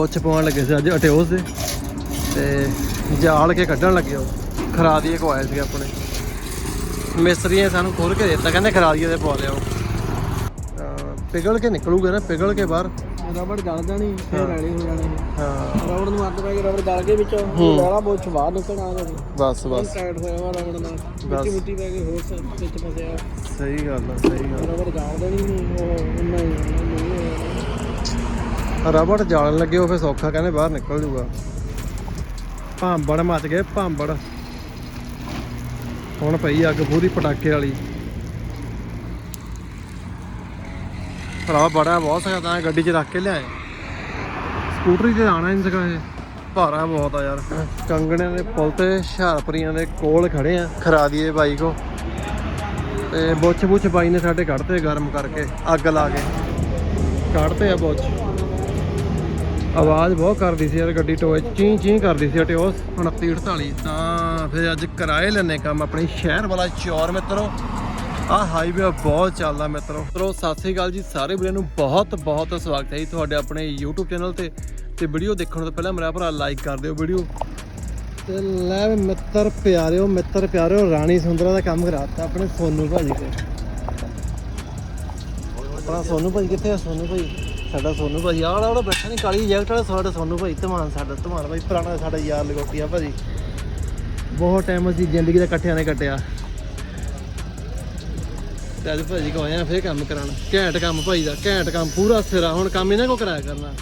ਬੁੱਚ ਪਾਉਣ ਲੱਗੇ ਸੀ ਅੱਜ ਅਟਿਓਸ ਦੇ। ਤੇ ਜਾਲ ਕੇ ਕੱਢਣ ਲੱਗੇ ਉਹ। ਖਰਾਦੀਏ ਕੋ ਆਏ ਸੀ ਆਪਣੇ। ਮਿਸਤਰੀ ਨੇ ਸਾਨੂੰ ਖੋਲ ਕੇ ਦਿੱਤਾ ਕਹਿੰਦੇ ਖਰਾਦੀਏ ਦੇ ਪਵਾ ਲਿਆਓ ਤਾਂ ਪਿਘਲ ਕੇ ਨਿਕਲੂਗਾ ਨਾ ਪਿਘਲ ਕੇ ਬਾਹਰ। ਰਬੜ ਗਲਦਾ ਨਹੀਂ ਫਿਰ ਰੈਲੀ ਹੋ ਜਾਣੀ। ਹਾਂ। ਰਬੜ ਨੂੰ ਹੱਥ ਪੈ ਕੇ ਰਬੜ ਗਲ ਕੇ ਵਿੱਚੋਂ। ਸਾਰਾ ਬੋਝ ਬਾਹਰ ਨਿਕਲ ਆ ਰਿਹਾ ਬਸ। ਬਸ ਟਾਈਟ ਹੋਇਆ ਵਾ ਰਬੜ ਨਾਲ। ਬਸ। ਮਿੱਟੀ ਮਿੱਟੀ ਪੈ ਕੇ ਹੋਰ ਵਿੱਚ ਫਸਿਆ। ਸਹੀ ਗੱਲ ਆ ਸਹੀ ਗੱਲ ਰਬੜ ਗਲਦਾ ਨਹੀਂ ਉਹ ਇੰਨਾ ਹੀ। ਰਬੜ ਜਾਲਣ ਲੱਗੇ, ਉਹ ਫੇ ਸੌਖਾ ਕਹਿੰਦੇ ਬਾਹਰ ਨਿਕਲ ਜੂਗਾ ਭਾਂਬੜ ਮੱਚ ਗਏ, ਭਾਂਬੜ। ਹੁਣ ਪਈ ਅੱਗ ਪੂਰੀ ਪਟਾਕੇ ਵਾਲੀ। ਭਰਾ ਬੜਾ ਬਹੁਤ ਸਕਦਾ ਤਾਂ ਗੱਡੀ 'ਚ ਰੱਖ ਕੇ ਲਿਆਏ। ਸਕੂਟਰੀ ਤੇ ਆਣਾ ਨਹੀਂ ਸਕਾ ਇਹ। ਭਾਰਾ ਬਹੁਤ ਆ ਯਾਰ। ਕੰਗਣਿਆਂ ਦੇ ਪੁਲ ਤੇ ਹੁਸ਼ਿਆਰਪੁਰੀਆਂ ਦੇ ਕੋਲ ਖੜੇ ਆ, ਖਰਾ ਦੀਏ ਬਾਈ ਕੋ। ਤੇ ਬੁੱਛ ਬੁੱਛ ਬਾਈ ਨੇ ਸਾਡੇ ਕੱਢਤੇ ਗਰਮ ਕਰਕੇ ਅੱਗ ਲਾ ਕੇ। ਕੱਢਤੇ ਆ ਬੁੱਛ। ਆਵਾਜ਼ ਬਹੁਤ ਕਰਦੀ ਸੀ ਯਾਰ ਗੱਡੀ ਟੋਏ, ਚੀਂ ਚੀਂ ਕਰਦੀ ਸੀ ਟਿਓਸ। 2948 ਤਾਂ ਫਿਰ ਅੱਜ ਕਰਾਏ ਲੈਨੇ ਕੰਮ ਆਪਣੇ ਸ਼ਹਿਰ ਵਾਲਾ ਚੌਰ ਮਿੱਤਰੋ। ਆ ਹਾਈਵੇ ਬਹੁਤ ਚੱਲਦਾ ਮਿੱਤਰੋ। ਮਿੱਤਰੋ, ਸਤਿ ਸ੍ਰੀ ਅਕਾਲ ਜੀ, ਸਾਰੇ ਵੀਰਾਂ ਨੂੰ ਬਹੁਤ ਬਹੁਤ ਸਵਾਗਤ ਹੈ ਜੀ ਤੁਹਾਡੇ ਆਪਣੇ YouTube ਚੈਨਲ ਤੇ। ਤੇ ਵੀਡੀਓ ਦੇਖਣ ਤੋਂ ਪਹਿਲਾਂ ਮੇਰਾ ਭਰਾ ਲਾਈਕ ਕਰ ਦਿਓ ਵੀਡੀਓ। ਤੇ ਲੈ ਵੀ ਮਿੱਤਰ ਪਿਆਰਿਓ ਮਿੱਤਰ ਪਿਆਰਿਓ, ਰਾਣੀ ਸੁੰਦਰਾ ਦਾ ਕੰਮ ਕਰਾਤਾ ਆਪਣੇ ਸੋਨੂ ਭਾਜੀ ਕੋਲ। ਆਪਣਾ ਸੋਨੂ ਭਾਈ ਕਿੱਥੇ ਆ? ਸੋਨੂ ਭਾਈ ਸਾਡਾ ਸੋਨੂ ਭਾਈ ਆਹ ਵਾਲਾ ਬੈਠਾ ਨਹੀਂ ਕਾਲੀ ਜੈਕਟ ਵਾਲਾ ਸਾਡਾ ਸੋਨੂ ਭਾਈ ਧਮਾਨ ਸਾਡਾ ਧਮਾਨ ਭਾਈ ਪੁਰਾਣਾ ਸਾਡਾ ਯਾਰ ਲਗੋਟੀਆ ਭਾਜੀ। ਬਹੁਤ ਟਾਈਮ ਅਸੀਂ ਜ਼ਿੰਦਗੀ ਦਾ ਇਕੱਠਿਆਂ ਨੇ ਕੱਟਿਆ। ਤੇ ਅੱਜ ਭਾਜੀ ਕੋ ਆਇਆ ਫੇਰ ਕੰਮ ਕਰਾਉਣ। ਘੈਂਟ ਕੰਮ ਭਾਈ ਦਾ ਘੈਂਟ ਕੰਮ ਪੂਰਾ ਸਿਰਾ। ਹੁਣ ਕੰਮ ਇਹਨਾਂ ਕੋ ਕਰਾਇਆ ਕਰਨਾ।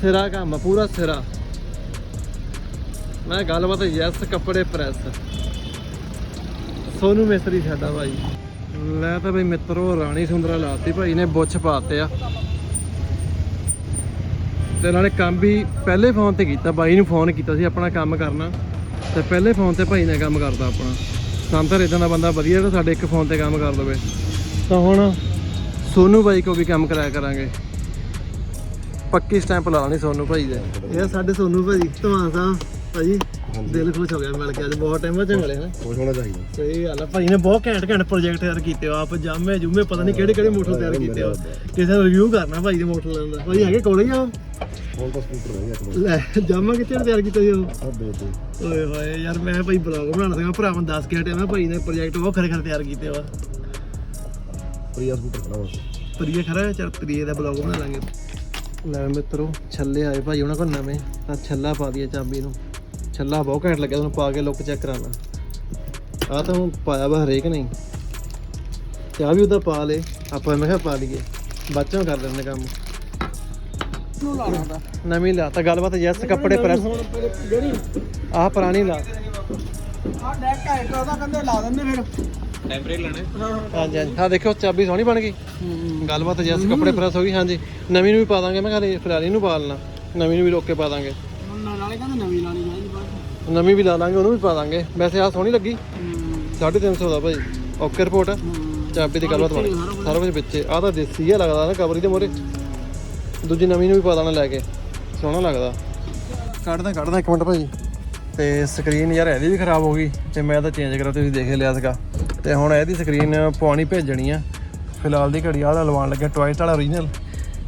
ਸਿਰਾ ਕੰਮ ਆ, ਪੂਰਾ ਸਿਰਾ। ਮੈਂ ਗੱਲਬਾਤ ਯੈਸ ਕੱਪੜੇ ਪ੍ਰੈਸ। ਸੋਨੂ ਮਿਸਤਰੀ ਸਾਡਾ ਭਾਈ। ਲੈ ਤਾਂ ਬਈ ਮਿੱਤਰੋ ਰਾਣੀ ਸੁੰਦਰਾ ਲਾਤੀ ਭਾਈ ਨੇ ਬੁੱਛ ਪਾਤੇ ਆ। ਤੇ ਨਾਲੇ ਕੰਮ ਵੀ ਪਹਿਲੇ ਫੋਨ ਤੇ ਕੀਤਾ, ਬਾਈ ਨੂੰ ਫੋਨ ਕੀਤਾ ਸੀ ਆਪਣਾ ਕੰਮ ਕਰਨਾ। ਤੇ ਪਹਿਲੇ ਫੋਨ ਤੇ ਭਾਈ ਨੇ ਕੰਮ ਕਰਦਾ ਆਪਣਾ। ਸੰਤਰ ਇਦਾਂ ਦਾ ਬੰਦਾ ਵਧੀਆ ਜਿਹੜਾ ਸਾਡੇ ਇੱਕ ਫੋਨ ਤੇ ਕੰਮ ਕਰ ਲਵੇ। ਤਾਂ ਹੁਣ ਸੋਨੂ ਬਾਈ ਕੋ ਵੀ ਕੰਮ ਕਰਾਇਆ ਕਰਾਂਗੇ। ਪੱਕੀ ਸਟੈਂਪ ਲਾਣੀ ਲੈਣੀ ਸੋਨੂ ਭਾਈ ਦੇ। ਇਹ ਸਾਡੇ ਸੋਨੂ ਭਾਜੀ ਧਵਾਨ ਸਾਹਿਬ ਭਾਜੀ ਦਿਲ ਖੁਸ਼ ਹੋ ਗਿਆ ਮਿਲ ਕੇ ਅੱਜ ਬਹੁਤ ਟਾਈਮ ਬਾਅਦ ਮਿਲੇ ਨਾ। ਖੁਸ਼ ਹੋਣਾ ਚਾਹੀਦਾ। ਸਹੀ ਗੱਲ ਆ। ਭਾਈ ਨੇ ਬਹੁਤ ਘੈਂਟ ਘੈਂਟ ਪ੍ਰੋਜੈਕਟ ਤਿਆਰ ਕੀਤੇ ਆ। ਆਪ ਜਾਮੇ ਜੁਮੇ ਪਤਾ ਨਹੀਂ ਕਿਹੜੇ ਕਿਹੜੇ ਮੋਟਰ ਤਿਆਰ ਕੀਤੇ ਆ। ਕਿਸੇ ਨੂੰ ਰਿਵਿਊ ਕਰਨਾ ਭਾਈ ਦੇ ਮੋਟਰ ਦਾ। ਭਾਈ ਹੈਗੇ ਕੋਲੇ ਹੀ ਆ? ਹੁਣ ਤਾਂ ਸਕੂਟਰ ਗਿਆ ਇੱਕ ਲੈ ਜਾਮਾ ਕਿੱਥੇ ਤਿਆਰ ਕੀਤਾ ਸੀ ਉਹ ਸਭ ਦੇ ਦੇ। ਓਏ ਹੋਏ ਯਾਰ ਮੈਂ ਭਾਈ ਬਲੌਗ ਬਣਾਉਣਾ ਸੀਗਾ ਭਰਾਵਾਂ ਨੂੰ ਦੱਸ ਕੇ ਹਟਿਆ ਮੈਂ ਭਾਈ ਨੇ ਪ੍ਰੋਜੈਕਟ ਬਹੁਤ ਖਰੇ ਖਰੇ ਤਿਆਰ ਕੀਤੇ ਵਾ ਪ੍ਰਿਆ ਸਕੂਟਰ ਖੜਾ ਵਾ। ਪ੍ਰੀਏ ਖਰਾ ਚਲ ਪ੍ਰੀਏ ਦਾ ਬਲੌਗ ਬਣਾ ਲਾਂਗੇ। ਲੈ ਮਿੱਤਰੋ ਛੱਲੇ ਆਏ ਭਾਈ ਉਹਨਾਂ ਕੋਲ ਨਵੇਂ। ਤਾਂ ਛੱਲਾ ਪਾ ਦਈਏ ਚਾਬੀ ਨੂੰ। ਛੱਲਾ ਬਹੁਤ ਘੈਂਟ ਲੱਗਿਆ ਤੁਹਾਨੂੰ ਪਾ ਕੇ ਲੁੱਕ ਚੈੱਕ ਕਰਾਣਾ ਆ ਤਾਂ ਹੁਣ ਪਾਇਆ ਵਾ ਹਰੇਕ ਨਹੀਂ ਤੇ ਆ ਵੀ ਉਹਦਾ ਪਾ ਲੇ ਆਪਾਂ ਮੈਂ ਕਿਹਾ ਪਾ ਲਈਏ। ਬਾਅਦੋਂ ਕਰ ਲੈਂਦੇ ਕੰਮ। ਨੂੰ ਲਾਣਾ ਦਾ ਨਵੀਂ ਲਾ ਤਾਂ ਗੱਲਬਾਤ ਯੈਸ ਕੱਪੜੇ ਪ੍ਰੈਸ ਜਿਹੜੀ ਆਹ ਪੁਰਾਣੀ ਲਾ। ਆ ਡੈਕ ਹੈ ਉਹਦਾ ਕਹਿੰਦੇ ਲਾ ਦਿੰਦੇ ਫਿਰ। ਟੈਂਪਰੇਚਰ ਲੈਣੇ ਹਾਂ ਹਾਂਜੀ ਹਾਂਜੀ। ਹਾਂ ਦੇਖੋ ਚਾਬੀ ਸੋਹਣੀ ਬਣ ਗਈ। ਹੂੰ। ਗੱਲਬਾਤ ਜੈਸ ਕੱਪੜੇ ਪ੍ਰੈਸ ਹੋ ਗਈ। ਹਾਂਜੀ ਨਵੀਂ ਨੂੰ ਵੀ ਪਾ ਦਾਂਗੇ ਮੈਂ ਖਾਲੀ ਫਿਲਹਾਲ ਇਹਨੂੰ ਪਾ ਲੈਣਾ। ਨਵੀਂ ਨੂੰ ਵੀ ਰੋਕ ਕੇ ਪਾ ਦਾਂਗੇ। ਨਾਲੇ ਕਹਿੰਦੇ ਨਵੀਂ ਲਾਣੀ ਨਵੀਂ ਵੀ ਲਾ ਲਾਂਗੇ ਉਹਨੂੰ ਵੀ ਪਾ ਦਾਂਗੇ ਵੈਸੇ ਆਹ ਸੋਹਣੀ ਲੱਗੀ। ਹੂੰ। 350 ਦਾ ਭਾਈ। ਓਕੇ ਰਿਪੋਰਟ ਹੂੰ। ਚਾਬੀ ਦੀ ਗੱਲਬਾਤ ਬਣ ਸਾਰਾ ਕੁਝ ਵਿੱਚੇ। ਆਹ ਤਾਂ ਦੇਸੀ ਆ ਲੱਗਦਾ ਨਾ ਕਵਰੀ ਦੇ ਮੋਰੇ ਦੂਜੀ ਨਵੀਂ ਨੂੰ ਵੀ ਪਾ ਦੇਣਾ ਲੈ ਕੇ। ਸੋਹਣਾ ਲੱਗਦਾ। ਕੱਢਦਾ ਕੱਢਦਾ ਇੱਕ ਮਿੰਟ ਭਾਈ। ਤੇ ਸਕਰੀਨ ਯਾਰ ਇਹਦੀ ਵੀ ਖਰਾਬ ਹੋ ਗਈ। ਤੇ ਮੈਂ ਤਾਂ ਚੇਂਜ ਕਰਾ ਤੁਸੀਂ ਦੇਖ ਹੀ ਲਿਆ ਸੀਗਾ। ਤੇ ਹੁਣ ਇਹਦੀ ਸਕਰੀਨ ਪਵਾਉਣੀ ਭੇਜਣੀ ਆ। ਫਿਲਹਾਲ ਦੀ ਘੜੀ ਵਾਲਾ ਲਵਾਉਣ ਲੱਗੇ ਟਵਾਈਟ ਵਾਲਾ ਓਰੀਜਨਲ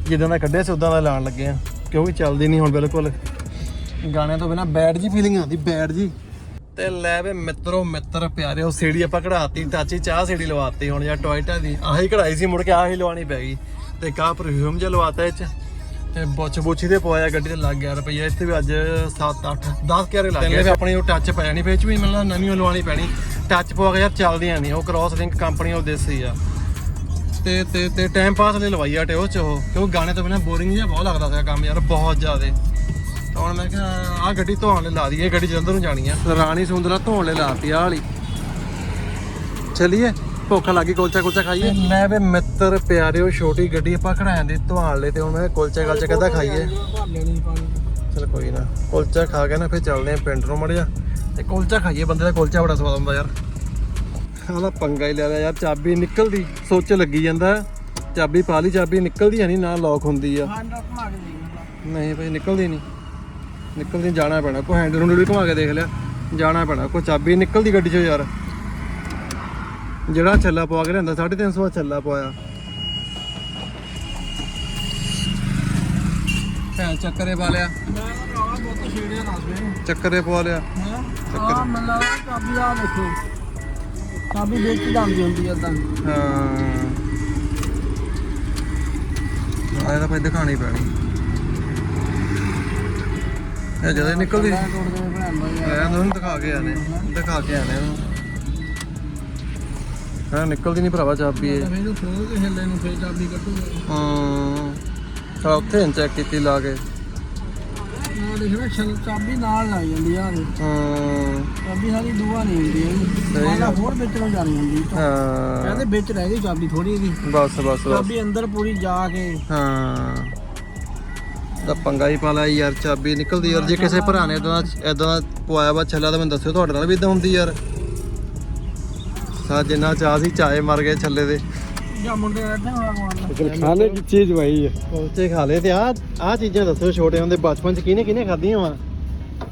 ਜਿੱਦਾਂ ਦਾ ਕੱਢਿਆ ਸੀ ਉਦਾਂ ਦਾ ਲਾਉਣ ਲੱਗੇ ਆ। ਕਿਉਂਕਿ ਚੱਲਦੀ ਨਹੀਂ ਹੁਣ ਬਿਲਕੁਲ। ਗਾਣਿਆਂ ਤੋਂ ਬਿਨਾ ਬੈਡ ਜੀ ਫੀਲਿੰਗ ਆਉਂਦੀ ਬੈਡ ਜੀ। ਤੇ ਲੈ ਵੇ ਮਿੱਤਰੋ ਮਿੱਤਰ ਪਿਆਰਿਓ ਸੀੜੀ ਆਪਾਂ ਕਢਾਤੀ ਟਾਚੀ ਚਾਹ ਸੀੜੀ ਲਵਾਤੀ ਹੁਣ ਯਾਰ ਟੋਇਟਾ ਦੀ। ਆਹੀ ਕਢਾਈ ਸੀ ਮੁੜ ਕੇ ਆਹੀ ਲਵਾਣੀ ਪੈ ਗਈ। ਤੇ ਕਾ ਪਰਫਿਊਮ ਜਿਹਾ ਲਵਾਤਾ ਇਹ ਚ। ਤੇ ਬੁੱਚ ਬੁੱਚੀ ਦੇ ਪਵਾਇਆ ਗੱਡੀ ਤੇ ਲੱਗ ਗਿਆ ਰੁਪਈਆ ਇੱਥੇ ਵੀ ਅੱਜ 7 8 10 ਕਿਆਰੇ ਲੱਗ ਗਏ। ਆਪਣੀ ਉਹ ਟੱਚ ਪੈ ਜਾਣੀ ਵਿੱਚ ਵੀ ਮੈਨੂੰ ਨਵੀਂ ਲਵਾਣੀ ਪੈਣੀ। ਟੱਚ ਪਵਾ ਕੇ ਯਾਰ ਚੱਲਦੀਆਂ ਨਹੀਂ ਉਹ ਕ੍ਰਾਸ ਲਿੰਕ ਕੰਪਨੀ ਉਹ ਦੇਸੀ ਆ। ਤੇ ਤੇ ਤੇ ਟਾਈਮ ਪਾਸ ਲਈ ਲਵਾਈ ਆ ਟੇ ਉਹ ਚ ਉਹ ਕਿਉਂਕਿ ਗਾਣੇ ਤੋਂ ਬਿਨਾ ਬੋਰਿੰਗ ਜਿਹਾ ਬਹੁਤ ਲੱਗਦਾ ਸੀ ਕੰਮ ਯਾਰ ਬਹੁਤ ਜ਼ਿਆਦੇ। ਤਾਂ ਹੁਣ ਮੈਂ ਕਿਹਾ ਆਹ ਗੱਡੀ ਧੋਣ ਲਈ ਲਾ ਦਈਏ ਗੱਡੀ ਜਲੰਧਰ ਨੂੰ ਜਾਣੀ ਆ। ਰਾਣੀ ਸੁੰਦਰਾ ਧੋਣ ਲਈ ਲਾਤੀ ਆ ਵਾਲੀ। ਚਲਿਏ ਭੁੱਖ ਲੱਗੀ ਕੁਲਚਾ ਕੁਲਚਾ ਖਾਈਏ। ਲੈ ਵੇ ਮਿੱਤਰ ਪਿਆਰਿਓ ਛੋਟੀ ਗੱਡੀ ਆਪਾਂ ਖੜਾਇਆ ਦੀ ਧਵਾਣ ਲਈ ਤੇ ਹੁਣ ਮੈਂ ਕੁਲਚਾ ਕੁਲਚਾ ਕਦਾ ਖਾਈਏ? ਭਰ ਲੈਣੀ ਪਾਣੀ ਚਲ ਕੋਈ ਨਾ ਕੁਲਚਾ ਖਾ ਕੇ ਨਾ ਫਿਰ ਚੱਲਦੇ ਆ ਪਿੰਡ ਨੂੰ ਮੜਿਆ। ਤੇ ਕੁਲਚਾ ਖਾਈਏ ਬੰਦੇ ਦਾ ਕੁਲਚਾ ਬੜਾ ਸਵਾਦ ਹੁੰਦਾ ਯਾਰ। ਆਲਾ ਪੰਗਾ ਹੀ ਲੈ ਲਿਆ ਯਾਰ ਚਾਬੀ ਨਿਕਲਦੀ ਸੋਚ ਲੱਗੀ ਜਾਂਦਾ। ਚਾਬੀ ਪਾ ਲਈ ਚਾਬੀ ਨਿਕਲਦੀ ਹੈ ਨਹੀਂ ਨਾ ਲੌਕ ਹੁੰਦੀ ਆ। ਨਹੀਂ ਭਾਈ ਨਿਕਲਦੀ ਨਹੀਂ। ਨਿਕਲਦੀ ਜਾਣਾ ਪੈਣਾ, ਕੋਈ ਹੈਂਡਲ ਹੁੰਡਲ ਵੀ ਘੁਮਾ ਕੇ ਦੇਖ ਲਿਆ, ਜਾਣਾ ਪੈਣਾ, ਕੋਈ ਚਾਬੀ ਨਿਕਲਦੀ ਗੱਡੀ ਚੋਂ ਯਾਰ। ਜਿਹੜਾ ਛੱਲਾ ਪਵਾ ਕੇ ਲਿਆਂਦਾ 350 ਦਾ ਛੱਲਾ ਪਵਾਇਆ। ਭੈਣ ਚੱਕਰੇ ਪਾ ਲਿਆ। ਚੱਕਰੇ ਪਵਾ ਲਿਆ। ਹਾਂ ਮੱਲਾ ਚਾਬੀ ਆ ਦੇਖੋ ਚਾਬੀ ਵਿੱਚ ਜਾਂਦੀ ਹੁੰਦੀ ਆ ਤਾਂ ਹਾਂ। ਆਇਆ ਤਾਂ ਭਾਈ ਦਿਖਾਣੀ ਪੈਣੀ। ਇਹ ਜਦੋਂ ਹੀ ਨਿਕਲਦੀ ਮੈਂ ਤੋੜਦੇ ਨੇ ਭੈਣ ਦਾ ਯਾਰ। ਆਇਆ ਤਾਂ ਉਹਨੂੰ ਦਿਖਾ ਕੇ ਆਨੇ ਦਿਖਾ ਕੇ ਆਨੇ ਹਾਂ ਨਿਕਲਦੀ ਨਹੀਂ ਭਰਾਵਾ ਚਾਬੀ ਇਹ। ਤਾਂ ਇਹਨੂੰ ਖੋਲ ਕੇ ਹਿੱਲੇ ਨੂੰ ਫੇਰ ਚਾਬੀ ਕੱਢੂਗਾ। ਹਾਂ। ਤਾਂ ਉੱਥੇ ਚੈੱਕ ਕੀਤੀ ਲਾ ਕੇ। ਚਾਬੀ ਨਾਲ ਲੱਗ ਜਾਂਦੀ ਆ ਹਾਂ। ਚਾਬੀ ਸਾਰੀ ਦੂਆ ਨਹੀਂ ਹੁੰਦੀ ਸਹੀ ਇਹ ਮਾਲਾ ਗੱਲ। ਹੋਰ ਵਿੱਚ ਨੂੰ ਜਾਣੀ ਹੁੰਦੀ। ਹਾਂ। ਕਹਿੰਦੇ ਵਿੱਚ ਰਹਿ ਗਈ ਚਾਬੀ ਥੋੜੀ ਬਸ ਬਸ ਬਸ। ਚਾਬੀ ਅੰਦਰ ਪੂਰੀ ਜਾ ਕੇ। ਹਾਂ। ਤਾਂ ਪੰਗਾ ਹੀ ਪਾਲਾ ਯਾਰ ਚਾਬੀ ਨਿਕਲਦੀ ਯਾਰ। ਜੇ ਕਿਸੇ ਭਰਾ ਨੇ ਇਦਾਂ ਇਦਾਂ ਪਵਾਇਆ ਵਾ ਛੱਲਾ ਤਾਂ ਮੈਨੂੰ ਦੱਸਿਓ ਤੁਹਾਡੇ ਨਾਲ ਵੀ ਇਦਾਂ ਹੁੰਦੀ ਯਾਰ। ਸਾ ਜਿੰਨਾ ਚਾਹ ਸੀ ਚਾਏ ਮਰ ਗਏ ਛੱਲੇ ਦੇ। ਜਾਂ ਮੁੰਡੇ ਇਦਾਂ ਹੋਣਾ। ਕੋਲ ਖਾਣੇ ਦੀ ਚੀਜ਼ ਵਈ ਹੈ ਕੁਲਚੇ ਖਾ ਲੇ ਤੇ ਆ ਆ ਚੀਜ਼ਾਂ ਦੱਸੋ ਛੋਟੇ ਹੁੰਦੇ ਬਚਪਨ ਚ ਕਿਹਨੇ ਕਿਹਨੇ ਖਾਧੀਆਂ ਵਾ?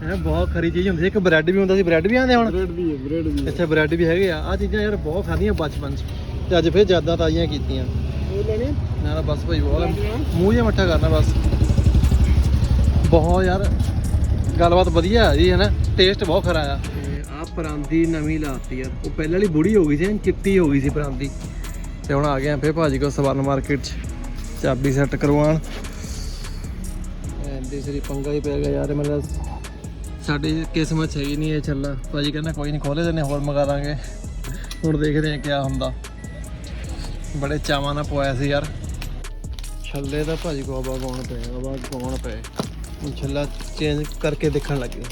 ਇਹ ਬਹੁਤ ਖਰੀ ਚੀਜ਼ ਹੁੰਦੀ ਸੀ। ਇੱਕ ਬ੍ਰੈਡ ਵੀ ਹੁੰਦਾ ਸੀ। ਬ੍ਰੈਡ ਵੀ ਆਂਦੇ ਹੁਣ? ਬ੍ਰੈਡ ਵੀ ਹੈ ਬ੍ਰੈਡ ਵੀ ਅੱਛਾ ਬ੍ਰੈਡ ਵੀ ਹੈਗੇ ਆ। ਆ ਚੀਜ਼ਾਂ ਯਾਰ ਬਹੁਤ ਖਾਧੀਆਂ ਬਚਪਨ ਚ। ਤੇ ਅੱਜ ਫੇਰ ਜਾਦਾਂ ਤਾਜ਼ੀਆਂ ਕੀਤੀਆਂ। ਉਹ ਲੈਣੇ ਨਾ ਬਸ ਭਾਈ ਬਹੁਤ। ਮੂੰਹ ਜਿਹਾ ਮੱਠਾ ਕਰਨਾ ਬਸ। ਬਹੁਤ ਯਾਰ ਗੱਲਬਾਤ ਵਧੀਆ ਜੀ ਹੈ ਨਾ ਟੇਸਟ ਬਹੁਤ ਖਰਾ ਆ। ਆ ਪਰਾਂਦੀ ਨਵੀਂ ਲਾਤੀ ਯਾਰ ਉਹ ਪਹਿਲਾਂ ਵਾਲੀ ਬੁੜੀ ਹੋ ਗਈ ਸੀ ਚਿੱਟੀ ਹੋ ਗਈ ਸੀ ਪਰਾਂਦੀ। ਤੇ ਹੁਣ ਆ ਗਏ ਆ ਫੇਰ ਭਾਜੀ ਕੋ ਸਵਰਨ ਮਾਰਕੀਟ ਚ ਚਾਬੀ ਸੈੱਟ ਕਰਵਾਉਣ। ਐਂਦੀ ਸਰੀ ਪੰਗਾ ਹੀ ਪੈ ਗਿਆ ਯਾਰ ਮੇਰਾ ਸਾਡੀ ਕਿਸਮਤ ਚ ਹੈ ਨਹੀਂ ਇਹ ਛੱਲਾ ਭਾਜੀ ਕਹਿੰਦਾ ਕੋਈ ਨਹੀਂ ਖੋਲੇ ਦਿੰਨੇ ਹੋਰ ਮੰਗਾ ਦਾਂਗੇ। ਹੁਣ ਦੇਖਦੇ ਆ ਕੀ ਹੁੰਦਾ। ਬੜੇ ਚਾਵਾਂ ਨਾਲ ਪਵਾਇਆ ਸੀ ਯਾਰ। ਛੱਲੇ ਦਾ ਭਾਜੀ ਕੋ ਆਵਾ ਗਾਉਣ ਪਏ ਆਵਾ ਗਾਉਣ ਪਏ। ਛੱਲਾ ਚੇਂਜ ਕਰਕੇ ਦੇਖਣ ਲੱਗੇ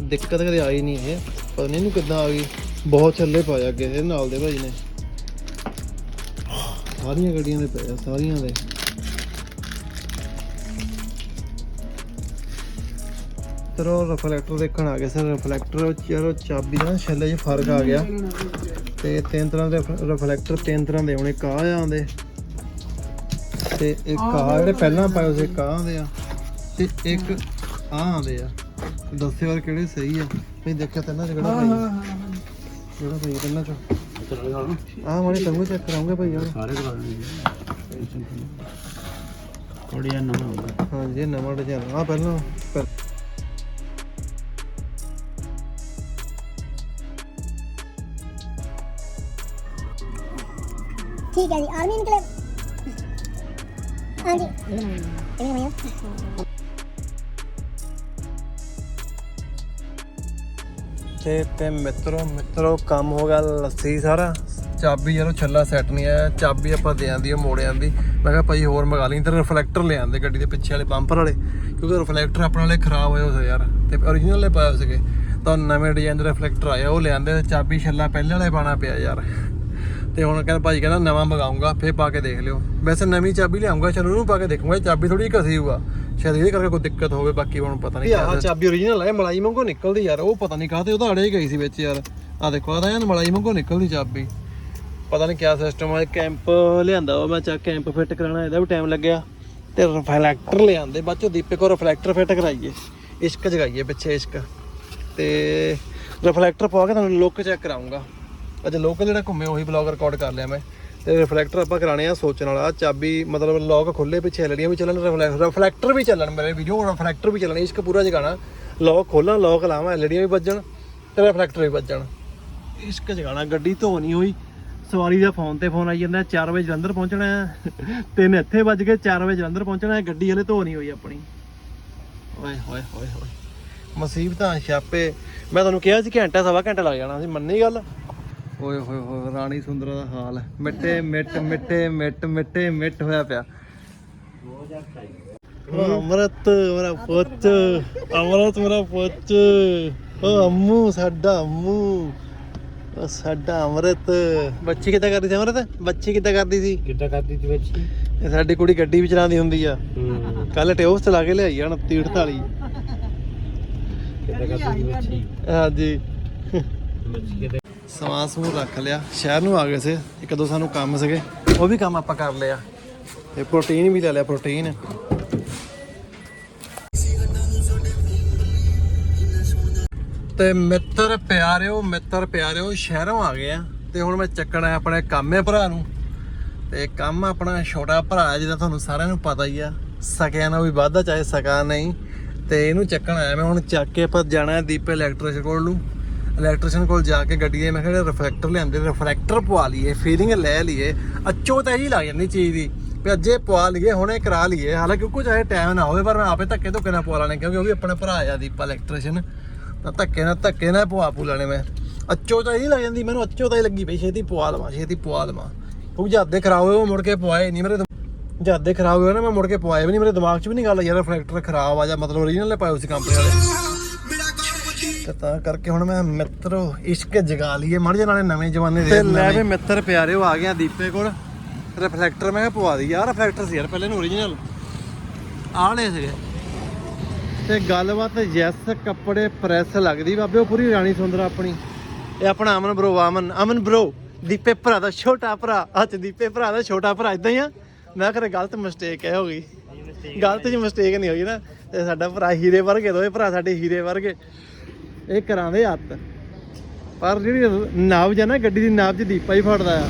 ਦਿੱਕਤ ਕਦੇ ਆਈ ਨਹੀਂ ਇਹ। ਪਤਾ ਨਹੀਂ ਇਹਨੂੰ ਕਿੱਦਾਂ ਆ ਗਈ। ਬਹੁਤ ਛੱਲੇ ਪਾਇਆ ਅੱਗੇ ਇਹਦੇ ਨਾਲ ਦੇ ਭਾਜੀ ਨੇ। ਸਾਰੀਆਂ ਗੱਡੀਆਂ ਦੇ ਪਏ ਆ, ਸਾਰੀਆਂ ਦੇ। ਤਰੋ ਰਿਫਲੈਕਟਰ ਦੇਖਣ ਆ ਗਏ ਸਰ। ਰਿਫਲੈਕਟਰ ਚਲੋ ਚਾਬੀ ਦਾ ਛੱਲੇ 'ਚ ਫ਼ਰਕ ਆ ਗਿਆ। ਤੇ ਤਿੰਨ ਤਰ੍ਹਾਂ ਦੇ ਰਿਫਲੈਕਟਰ ਤਿੰਨ ਤਰ੍ਹਾਂ ਦੇ। ਆਉਣੇ ਕਾਹ ਆਉਂਦੇ ਤੇ ਇੱਕ ਆਹ ਜਿਹੜੇ ਪਹਿਲਾਂ ਪਾਏ ਹੋਏ ਸੀ ਕਾਹ ਦੇ ਆ। ਤੇ ਇੱਕ ਆ ਆਉਂਦੇ ਆ। ਦੱਸਿਓ ਯਾਰ ਕਿਹੜੇ ਸਹੀ ਆ। ਭਈ ਦੇਖਿਆ ਤੈਨਾਂ ਚ ਕਿਹੜਾ ਭਾਈ ਆ। ਕਿਹੜਾ ਭਾਈ ਤੈਨਾਂ ਚ? ਚਲੇ ਮਾਰੇ ਤੰਗੂ ਚੈੱਕ ਕਰਾਉਂਗੇ ਭਾਈ ਯਾਰ। ਸਾਰੇ ਕਰਾ ਦੇਣਗੇ ਕੋੜੀਆਂ ਨਾ ਹੋਵੇ ਹਾਂਜੀ ਇਹ ਨਵਾਂ ਡਿਜ਼ਾਈਨ ਆ ਪਹਿਲਾਂ। ਪਹਿ- ਠੀਕ ਹੈ ਜੀ ਆਰਮੀ ਇਨਕਲੇਵ ਹਾਂਜੀ। ਇਹ ਬਣਾਇਆ ਤੇ ਤੇ ਮਿੱਤਰੋ ਮਿੱਤਰੋ, ਕੰਮ ਹੋ ਗਿਆ ਲੱਸੀ ਸਾਰਾ। ਚਾਬੀ ਯਾਰੋ ਛੱਲਾ ਸੈੱਟ ਨਹੀਂ ਆਇਆ। ਚਾਬੀ ਆਪਾਂ ਦੇ ਆਂਦੀ ਮੋੜ ਆਂਦੀ ਮੈਂ ਕਿਹਾ ਭਾਈ ਹੋਰ ਮੰਗਾ ਲਈ। ਤੇ ਰਿਫਲੈਕਟਰ ਲੈ ਆਂਦੇ ਗੱਡੀ ਦੇ ਪਿੱਛੇ ਵਾਲੇ ਬੰਪਰ ਵਾਲੇ। ਕਿਉਂਕਿ ਰਿਫਲੈਕਟਰ ਆਪਣੇ ਵਾਲੇ ਖਰਾਬ ਹੋਏ ਹੋਏ ਯਾਰ। ਤੇ origignal ਲੈ ਪਾਏ ਸੀਗੇ। ਤਾਂ ਨਵੇਂ ਡਿਜ਼ਾਈਨ ਦੇ ਰਿਫਲੈਕਟਰ ਆਏ ਉਹ ਲੈ ਆਂਦੇ ਤੇ ਚਾਬੀ ਛੱਲਾ ਪਹਿਲੇ ਵਾਲੇ ਪਾਣਾ ਪਿਆ ਯਾਰ। ਤੇ ਹੁਣ ਕਹਿੰਦਾ ਭਾਜੀ ਕਹਿੰਦਾ ਨਵਾਂ ਮੰਗਾਉਂਗਾ, ਫੇਰ ਪਾ ਕੇ ਦੇਖ ਲਿਓ। ਵੈਸੇ ਨਵੀਂ ਚਾਬੀ ਲਿਆਉਂਗਾ, ਚਲੋ ਉਹਨੂੰ ਪਾ ਕੇ ਦੇਖੂੰਗਾ। ਚਾਬੀ ਥੋੜੀ ਘਸੀ ਹੋਊਗਾ। ਸ਼ਾਇਦ ਇਹਦੇ ਕਰਕੇ ਕੋਈ ਦਿੱਕਤ ਹੋਵੇ ਬਾਕੀ ਹੁਣ ਪਤਾ ਨਹੀਂ ਆਹ ਚਾਬੀ origignal ਹੈ ਮਲਾਈ ਵਾਂਗੂ ਨਿਕਲਦੀ ਯਾਰ ਉਹ ਪਤਾ ਨਹੀਂ ਕਾਹਤੇ ਉਹਦਾ ਅੜੇ ਗਈ ਸੀ ਵਿੱਚ ਯਾਰ। ਆ ਦੇਖੋ ਆਦਾ ਯਾਰ ਮਲਾਈ ਵਾਂਗੂ ਨਿਕਲਦੀ ਚਾਬੀ। ਪਤਾ ਨਹੀਂ ਕਿਆ ਸਿਸਟਮ ਹੈ ਕੈਂਪ ਲਿਆਂਦਾ ਵਾ ਮੈਂ ਚਾ ਕੈਂਪ ਫਿੱਟ ਕਰਾਣਾ ਇਹਦਾ ਵੀ ਟਾਈਮ ਲੱਗਿਆ। ਤੇ ਰਿਫਲੈਕਟਰ ਲਿਆਂਦੇ ਬਾਅਦ ਚੋਂ ਦੀਪੇ ਕੋ ਰਿਫਲੈਕਟਰ ਫਿੱਟ ਕਰਾਈਏ। ਇਸ਼ਕ ਜਗਾਈਏ ਪਿੱਛੇ ਇਸ਼ਕ। ਤੇ ਰਿਫਲੈਕਟਰ ਪਾ ਕੇ ਤੁਹਾਨੂੰ ਲੁੱਕ ਚੈੱਕ ਕਰਾਉਂਗਾ। ਅੱਜ ਲੋਕਲ ਜਿਹੜਾ ਘੁੰਮੇ ਉਹੀ ਬਲੌਗ ਰਿਕਾਰਡ ਕਰ ਲਿਆ ਮੈਂ। ਤੇ ਰਿਫਲੈਕਟਰ ਆਪਾਂ ਕਰਾਣੇ ਆ ਸੋਚਣ ਵਾਲਾ। ਚਾਬੀ ਮਤਲਬ ਲੌਕ ਖੁੱਲੇ ਪਿੱਛੇ ਐਲਡੀਆਂ ਵੀ ਚੱਲਣ ਰਿਫਲੈਕਟਰ ਵੀ ਚੱਲਣ ਮੇਰੇ ਵੀਡੀਓ ਰਿਫਲੈਕਟਰ ਵੀ ਚੱਲਣ, ਇਸ਼ਕ ਪੂਰਾ ਜਗਾਣਾ ਲੌਕ ਖੋਲਾਂ ਲੌਕ ਲਾਵਾਂ ਐਲਡੀਆਂ ਵੀ ਵੱਜਣ ਤੇ ਰਿਫਲੈਕਟਰ ਵੀ ਵੱਜਣ। ਇਸ਼ਕ ਜਗਾਣਾ ਗੱਡੀ ਧੋ ਨਹੀਂ ਹੋਈ। ਸਵਾਰੀ ਦਾ ਫੋਨ ਤੇ ਫੋਨ ਆਈ ਜਾਂਦਾ 4 ਵਜੇ ਜਲੰਧਰ ਪਹੁੰਚਣਾ ਹੈ। ਤਿੰਨ ਇੱਥੇ ਵੱਜ ਕੇ 4 ਵਜੇ ਜਲੰਧਰ ਪਹੁੰਚਣਾ ਹੈ, ਗੱਡੀ ਹਲੇ ਧੋ ਨਹੀਂ ਹੋਈ ਆਪਣੀ। ਓਏ, ਹੋਏ ਹੋਏ ਹੋਏ। ਮੁਸੀਬਤਾਂ, ਛਾਪੇ। ਮੈਂ ਤੁਹਾਨੂੰ ਕਿਹਾ ਸੀ ਘੰਟਾ, ਸਵਾ ਘੰਟਾ ਲੱਗ ਜਾਣਾ ਸੀ, ਮੰਨੀ ਗੱਲ। ਓਏ ਹੋਏ ਹੋਏ ਰਾਣੀ ਸੁੰਦਰਾ ਦਾ ਹਾਲ ਮਿੱਟੇ ਮਿੱਟ ਮਿੱਟੇ ਮਿੱਟ ਮਿੱਟੇ ਮਿੱਟ ਹੋਇਆ ਪਿਆ। ਅਮਰਤ ਮੇਰਾ ਪੁੱਤ। ਅਮਰਤ ਮੇਰਾ ਪੁੱਤ। ਓ ਅੰਮੂ ਸਾਡਾ ਅੰਮੂ। ਸਾਡਾ ਅਮਰਤ। ਬੱਚੀ ਕਿੱਦਾਂ ਕਰਦੀ ਸੀ ਅਮਰਤ? ਬੱਚੀ ਕਿੱਦਾਂ ਕਰਦੀ ਸੀ? ਕਿੱਦਾਂ ਕਰਦੀ ਸੀ ਬੱਚੀ? ਇਹ ਸਾਡੀ ਕੁੜੀ ਗੱਡੀ ਵੀ ਚਲਾਉਂਦੀ ਹੁੰਦੀ ਆ। ਕੱਲ ਟਿਓਸ ਚਲਾ ਕੇ ਲਿਆਈ ਆ 29 48 ਕਿੱਦਾਂ ਕਰਦੀ ਸੀ ਹਾਂਜੀ। ਬੱਚੀ ਕਿੱਦਾਂ ਸਮਾਨ ਸਮੂਹ ਰੱਖ ਲਿਆ। ਸ਼ਹਿਰ ਨੂੰ ਆ ਗਏ ਸੀ। ਇੱਕ ਦੋ ਸਾਨੂੰ ਕੰਮ ਸੀਗੇ। ਉਹ ਵੀ ਕੰਮ ਆਪਾਂ ਕਰ ਲਿਆ। ਤੇ ਪ੍ਰੋਟੀਨ ਵੀ ਲੈ ਲਿਆ, ਪ੍ਰੋਟੀਨ। ਤੇ ਮਿੱਤਰ ਪਿਆਰਿਓ ਮਿੱਤਰ ਪਿਆਰਿਓ, ਸ਼ਹਿਰੋਂ ਆ ਗਏ ਆ। ਤੇ ਹੁਣ ਮੈਂ ਚੱਕਣਾ ਹੈ ਆਪਣੇ ਕਾਮੇ ਭਰਾ ਨੂੰ। ਤੇ ਕੰਮ ਆਪਣਾ ਛੋਟਾ ਭਰਾ ਜਿਹਦਾ ਤੁਹਾਨੂੰ ਸਾਰਿਆਂ ਨੂੰ ਪਤਾ ਹੀ ਆ। ਸਕਿਆਂ ਨਾਲ ਵੀ ਵਾਧਾ ਚਾਹੇ ਸਕਾ ਨਹੀਂ। ਤੇ ਇਹਨੂੰ ਚੱਕਣ ਆਇਆ ਮੈਂ ਹੁਣ ਚੱਕ ਕੇ ਆਪਾਂ ਜਾਣਾ ਹੈ ਦੀਪੇ ਇਲੈਕਟ੍ਰੀਸ਼ੀਅਨ ਕੋਲ ਨੂੰ। ਇਲੈਕਟ੍ਰੀਸ਼ੀਅਨ ਕੋਲ ਜਾ ਕੇ ਗੱਡੀ ਮੈਂ ਕਿਹਾ ਰਿਫਲੈਕਟਰ ਲਿਆਂਦੇ ਰਿਫਲੈਕਟਰ ਪਵਾ ਲਈਏ ਫੀਲਿੰਗ ਲੈ ਲਈਏ ਅੱਚੋ ਤਾਂ ਹੀ ਲੱਗ ਜਾਂਦੀ ਚੀਜ਼ ਦੀ, ਵੀ ਅੱਜੇ ਪਵਾ ਲਈਏ, ਹੁਣੇ ਕਰਾ ਲਈਏ, ਹਾਲਾਂਕਿ ਕੁਝ ਚਾਹੇ ਟਾਈਮ ਨਾ ਹੋਵੇ, ਪਰ ਮੈਂ ਆਪੇ ਧੱਕੇ ਧੁੱਕੇ ਨਾਲ ਪਵਾ ਲੈਣੇ ਕਿਉਂਕਿ ਉਹ ਵੀ ਆਪਣਾ ਭਰਾ ਆ ਦੀਪਾ ਇਲੈਕਟ੍ਰੀਸ਼ੀਅਨ ਤਾਂ ਧੱਕੇ ਨਾਲ ਧੱਕੇ ਨਾਲ ਪਵਾ ਪੂ ਲੈਣੇ ਮੈਂ। ਅੱਚੋ ਤਾਂ ਹੀ ਲੱਗ ਜਾਂਦੀ, ਮੈਨੂੰ ਅੱਚੋ ਤਾਂ ਹੀ ਲੱਗੀ ਪਈ, ਛੇਤੀ ਪਵਾ ਲਵਾਂ, ਛੇਤੀ ਪਵਾ ਲਵਾਂ। ਉਹ ਜਦ ਖਰਾਬ ਹੋਏ, ਉਹ ਮੁੜ ਕੇ ਪਵਾਏ ਨਹੀਂ ਮੇਰੇ ਦਿਮ- ਖਰਾਬ ਹੋਏ ਨਾ, ਮੈਂ ਮੁੜ ਕੇ ਪਵਾਏ ਵੀ ਨਹੀਂ ਮੇਰੇ ਦਿਮਾਗ 'ਚ ਵੀ ਨਹੀਂ ਗੱਲ, ਯਾਰ ਰਿਫਲੈਕਟਰ ਖਰਾਬ ਆ ਜਾਂ ਮਤਲਬ ਓਰੀਜਨਲ ਪਾਇਆ ਸੀ ਕੰਪਨੀ ਵਾਲੇ। ਤੇ ਤਾਂ ਕਰਕੇ ਹੁਣ ਮੈਂ ਮਿੱਤਰੋ ਇਸ਼ਕ ਜਗਾ ਲਈਏ। ਮੜ ਜੇ ਨਾਲੇ ਨਵੇਂ ਜਮਾਨੇ ਦੇ ਲੈ ਵੀ ਮਿੱਤਰ ਪਿਆਰਿਓ ਆ ਗਿਆ ਦੀਪੇ ਕੋਲ। ਰਿਫਲੈਕਟਰ ਮੈਂ ਪਵਾ ਦੀ। ਯਾਰ ਰਿਫਲੈਕਟਰ ਸੀ ਯਾਰ ਪਹਿਲੇ ਨੂੰ ਓਰੀਜਨਲ ਆਲੇ ਸੀਗੇ। ਤੇ ਗੱਲਬਾਤ ਯੈਸ ਕੱਪੜੇ ਪ੍ਰੈਸ ਲੱਗਦੀ। ਬਾਬੇ ਉਹ ਪੂਰੀ ਰਾਣੀ ਸੁੰਦਰ ਆਪਣੀ। ਇਹ ਆਪਣਾ ਅਮਨ ਬ్రో ਅਮਨ ਅਮਨ ਬ్రో ਦੀਪੇ ਭਰਾ ਦਾ ਛੋਟਾ ਭਰਾ। ਅੱਜ ਦੀਪੇ ਭਰਾ ਦਾ ਛੋਟਾ ਭਰਾ ਇਦਾਂ ਹੀ ਆ। ਮੈਂ ਕਰੇ ਗਲਤ ਮਿਸਟੇਕ ਹੈ ਹੋ ਗਈ। ਗਲਤ ਜੀ ਮਿਸਟੇਕ ਨਹੀਂ ਹੋਈ ਨਾ। ਤੇ ਸਾਡਾ ਭਰਾ ਹੀਰੇ ਵਰਗੇ ਦੋਵੇਂ ਭਰਾ ਸਾਡੇ ਹੀਰੇ ਵਰਗੇ। ਇਹ ਕਰਾਉਂਦੇ ਹੱਤ ਪਰ ਜਿਹੜੀ ਨਾਬ ਜਾਂ ਨਾ, ਗੱਡੀ ਦੀ ਨਾਬ 'ਚ ਦੀਪਾ ਹੀ ਫੜਦਾ ਆ।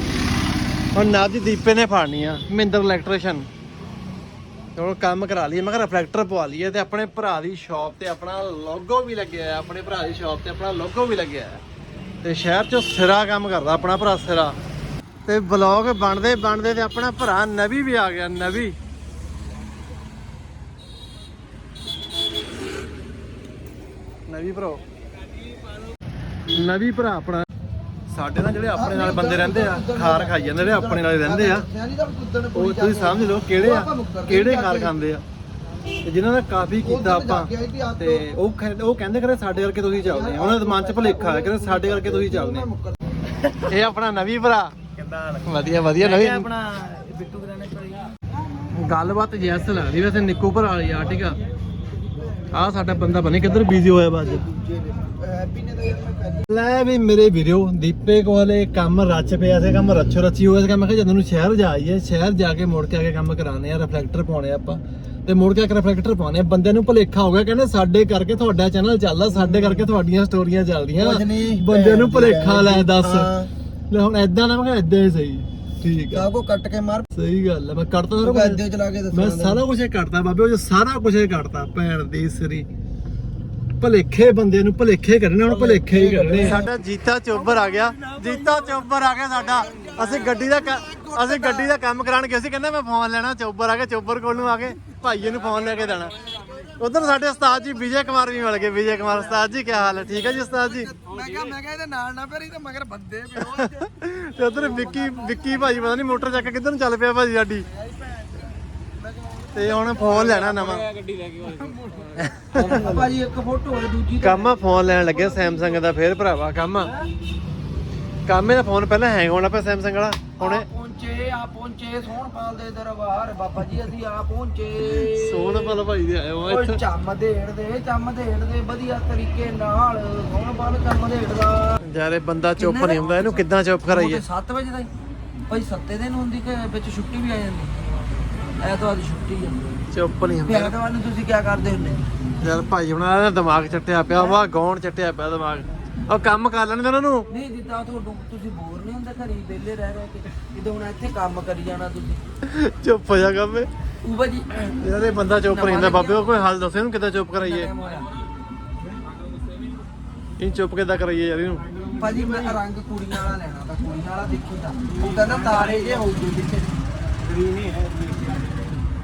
ਹੁਣ ਨਾਬ 'ਚ ਦੀਪੇ ਨੇ ਫੜਨੀ ਆ, ਮਹਿੰਦਰ ਇਲੈਕਟ੍ਰੀਸ਼ੀਅਨ ਤੇ ਕੰਮ ਕਰਾ ਲਈਏ, ਮੈਂ ਕਿਹਾ ਰਿਫਲੈਕਟਰ ਪਵਾ ਲਈਏ ਤੇ ਆਪਣੇ ਭਰਾ ਦੀ ਸ਼ਾਪ ਤੇ ਆਪਣਾ ਲੋਗੋ ਵੀ ਲੱਗਿਆ ਹੈ ਆਪਣੇ ਭਰਾ ਦੀ ਸ਼ਾਪ ਤੇ ਆਪਣਾ ਲੋਗੋ ਵੀ ਲੱਗਿਆ ਹੈ ਤੇ ਸ਼ਹਿਰ 'ਚ ਸਿਰਾ ਕੰਮ ਕਰਦਾ, ਆਪਣਾ ਭਰਾ ਸਿਰਾ। ਤੇ ਵਲੌਗ ਬਣਦੇ ਬਣਦੇ ਤੇ ਆਪਣਾ ਭਰਾ ਨਵੀ ਵੀ ਆ ਗਿਆ, ਨਵੀ। ਨਵੀ ਭਰਾ। ਨਵੀ ਭਰਾ ਆਪਣਾ। ਸਾਡੇ ਨਾਲ ਜਿਹੜੇ ਆਪਣੇ ਨਾਲ ਬੰਦੇ ਰਹਿੰਦੇ ਆ ਖਾਰ ਖਾਈ ਜਾਂਦੇ ਜਿਹੜੇ ਆਪਣੇ ਨਾਲ ਹੀ ਰਹਿੰਦੇ ਆ ਉਹ ਤੁਸੀਂ ਸਮਝ ਲਓ ਕਿਹੜੇ ਆ ਕਿਹੜੇ ਖਾਰ ਖਾਂਦੇ ਆ। ਤੇ ਜਿਨ੍ਹਾਂ ਦਾ ਕਾਫੀ ਕੀਤਾ ਆਪਾਂ ਤੇ ਉਹ ਉਹ ਕਹਿੰਦੇ ਕਰੇ ਸਾਡੇ ਕਰਕੇ ਤੁਸੀਂ ਚੱਲਦੇ ਆ। ਉਹਨਾਂ ਦੇ ਮਨ 'ਚ ਭੁਲੇਖਾ ਹੈ ਕਿ ਸਾਡੇ ਕਰਕੇ ਤੁਸੀਂ ਚੱਲਦੇ ਆ। ਇਹ ਆਪਣਾ ਨਵੀਂ ਭਰਾ। ਵਧੀਆ ਵਧੀਆ ਨਵੀਂ। ਆਪਣਾ ਬਿੱਟੂ ਕਰਾਣੇ ਪੜੀ ਗੱਲਬਾਤ ਜੈਸ ਲੱਗਦੀ ਵੈਸੇ ਨਿੱਕੂ ਭਰਾ ਵਾਲੀ ਆ ਠੀਕ ਆ। ਆ ਸਾਡਾ ਬੰਦਾ ਬਣੇ ਕਿੱਧਰ ਬਿਜ਼ੀ ਹੋਇਆ ਬਾਜ ਲੈ ਵੀ ਮੇਰੇ ਵੀਰੋ ਦੀਪੇ ਕੋਲੇ ਕੰਮ ਰੱਚ ਪਿਆ ਸੀ ਕੰਮ ਰੱਛੋ ਰੱਚੀ ਹੋਇਆ ਸੀ ਮੈਂ ਕਿਹਾ ਜਦੋਂ ਨੂੰ ਸ਼ਹਿਰ ਜਾ ਆਈਏ ਸ਼ਹਿਰ ਜਾ ਕੇ ਮੁੜ ਕੇ ਆ ਕੇ ਕੰਮ ਕਰਾਣੇ ਆ ਰਿਫਲੈਕਟਰ ਪਾਉਣੇ ਆਪਾਂ। ਤੇ ਮੁੜ ਕੇ ਆ ਕੇ ਰਿਫਲੈਕਟਰ ਪਾਉਣੇ ਬੰਦੇ ਨੂੰ ਭੁਲੇਖਾ ਹੋ ਗਿਆ ਕਹਿੰਦੇ ਸਾਡੇ ਕਰਕੇ ਤੁਹਾਡਾ ਚੈਨਲ ਚੱਲਦਾ ਸਾਡੇ ਕਰਕੇ ਤੁਹਾਡੀਆਂ ਸਟੋਰੀਆਂ ਚੱਲਦੀਆਂ। ਬੰਦੇ ਨੂੰ ਭੁਲੇਖਾ ਲੈ ਦੱਸ। ਲੈ ਹੁਣ ਐਦਾਂ ਨਾ ਮੈਂ ਕਿਹਾ ਐਦਾਂ ਹੀ ਸਹੀ। ਠੀਕ ਆ। ਕੋ ਕੱਟ ਕੇ ਮਾਰ। ਸਹੀ ਗੱਲ ਆ ਮੈਂ ਕੱਟਦਾ ਸਾਰਾ ਕੁਝ ਗੱਦੇ ਚਲਾ ਕੇ ਮੈਂ ਸਾਰਾ ਕੁਝ ਕੱਟਦਾ ਬਾਬੇ ਉਹ ਸਾਰਾ ਕੁਝ ਕੱਟਦਾ ਭੈਣ ਦੀ ਸਰੀ। ਭਲੇਖੇ ਬੰਦੇ ਨੂੰ ਭਲੇਖੇ ਕਰਨੇ ਹੁਣ ਭਲੇਖੇ ਹੀ ਕਰਨੇ ਸਾਡਾ ਜੀਤਾ ਚੋਬਰ ਆ ਗਿਆ। ਜੀਤਾ ਚੋਬਰ ਆ ਗਿਆ ਸਾਡਾ। ਅਸੀਂ ਗੱਡੀ ਦਾ ਅਸੀਂ ਗੱਡੀ ਦਾ ਕੰਮ ਕਰਾਣ ਗਏ ਸੀ ਕਹਿੰਦਾ ਮੈਂ ਫੋਨ ਲੈਣਾ ਚੋਬਰ ਆ ਗਿਆ ਚੋਬਰ ਕੋਲ ਨੂੰ ਆ ਕੇ ਭਾਈਏ ਨੂੰ ਫੋਨ ਲੈ ਕੇ ਦੇਣਾ। ਉਧਰ ਸਾਡੇ ਉਸਤਾਦ ਜੀ ਵਿਜੇ ਕੁਮਾਰ ਵੀ ਮਿਲ ਗਏ। ਵਿਜੇ ਕੁਮਾਰ ਉਸਤਾਦ ਜੀ ਕੀ ਹਾਲ ਹੈ? ਠੀਕ ਹੈ ਜੀ ਉਸਤਾਦ ਜੀ? ਮੈਂ ਕਿਹਾ ਮੈਂ ਕਿਹਾ ਇਹਦੇ ਨਾਲ ਨਾ ਫੇਰੀ ਤੇ ਮਗਰ ਬੰਦੇ ਪਿਓ ਤੇ ਉਧਰ ਵਿੱਕੀ ਵਿੱਕੀ ਭਾਜੀ ਪਤਾ ਨਹੀਂ ਮੋਟਰ ਚੱਕ ਕਿੱਧਰ ਨੂੰ ਚੱਲ ਪਿਆ ਭਾਜੀ ਸਾਡੀ। ਤੇ ਹੁਣ ਫੋਨ ਲੈਣਾ ਨਵਾਂ। ਭਾਜੀ ਇੱਕ ਫੋਟੋ ਹੋਵੇ ਦੂਜੀ ਕੰਮ ਆ ਫੋਨ ਲੈਣ ਲੱਗੇ ਸੈਮਸੰਗ ਦਾ ਫੇਰ ਭਰਾਵਾ ਕੰਮ ਆ। ਕੰਮ ਇਹਦਾ ਫੋਨ ਪਹਿਲਾਂ ਹੈਂਗ ਹੋਣਾ ਪਿਆ ਸੈਮਸੰਗ ਵਾਲਾ ਹੁਣ। ਪਹੁੰਚੇ ਆ ਪਹੁੰਚੇ ਸੋਹਣਪਾਲ ਦੇ ਦਰਬਾਰ। ਬਾਬਾ ਜੀ ਅਸੀਂ ਆ ਪਹੁੰਚੇ। ਸੋਹਣ ਪਲ ਭਾਈ ਦੇ ਆਏ ਹੋ ਓਏ ਇੱਥੇ ਚੰਮ ਦੇੜਦੇ ਚੰਮ ਦੇੜਦੇ ਵਧੀਆ ਤਰੀਕੇ ਨਾਲ। ਸੋਹਣਪਾਲ ਚੰਮ ਦੇੜਦਾ ਯਾਰ ਬੰਦਾ ਚੁੱਪ ਨਹੀਂ ਹੁੰਦਾ ਇਹਨੂੰ ਕਿੱਦਾਂ ਚੁੱਪ ਕਰਾਈਏ? 7 ਵਜੇ ਦਾ ਹੀ ਭਾਈ 7 ਦਿਨ ਹੁੰਦੀ ਕਿ ਵਿੱਚ ਛੁੱਟੀ ਵੀ ਆ ਜਾਂਦੀ? ਐਤਵਾਰ ਦੀ ਛੁੱਟੀ ਆ। ਚੁੱਪ ਨਹੀਂ ਫਿਰ ਹੁੰਦਾ ਐਤਵਾਰ ਨੂੰ ਤੁਸੀਂ ਕੀ ਕਰਦੇ ਹੁੰਦੇ? ਯਾਰ ਭਾਈ ਬਣਾ ਦਾ ਦਿਮਾਗ ਚੱਟਿਆ ਪਿਆ ਵਾ ਗੌਣ ਚੱਟਿਆ ਪਿਆ ਦਿਮਾਗ। ਉਹ ਕੰਮ ਕਰ ਲੈਣ ਦੇ ਉਹਨਾਂ ਨੂੰ। ਨਹੀਂ ਜਿੱਦਾਂ ਤੁਹਾਨੂੰ ਤੁਸੀਂ ਬੋਰ ਨਹੀਂ ਹੁੰਦੇ ਘਰੀ ਵਿਹਲੇ ਰਹਿ ਰਹਿ ਕੇ। ਜਿੱਦਾਂ ਹੁਣ ਇੱਥੇ ਕੰਮ ਕਰੀ ਜਾਣਾ ਤੁਸੀਂ। ਚੁੱਪ ਹੋ ਜਾ ਕੰਮੇ। ਉਹ ਭਾਜੀ ਯਾਰ ਇਹ ਬੰਦਾ ਚੁੱਪ ਨਹੀਂ ਹੁੰਦਾ ਬਾਬੇ ਉਹ ਕੋਈ ਹੱਲ ਦੱਸੇ ਇਹਨੂੰ ਕਿੱਦਾਂ ਚੁੱਪ ਕਰਾਈਏ? ਹੋਇਆ ਇਹ ਚੁੱਪ ਕਿੱਦਾਂ ਕਰਾਈਏ ਯਾਰ ਇਹਨੂੰ? ਭਾਜੀ ਮੈਂ ਰੰਗ ਕੁੜੀਆਂ ਵਾਲਾ ਲੈਣਾ ਤਾਂ ਕੁੜੀਆਂ ਵਾਲਾ ਦੇਖੀ ਤਾਂ। ਉਹ ਕਹਿੰਦਾ ਤਾਰੇ ਜੇ ਹੋਊਗੇ ਪਿੱਛੇ।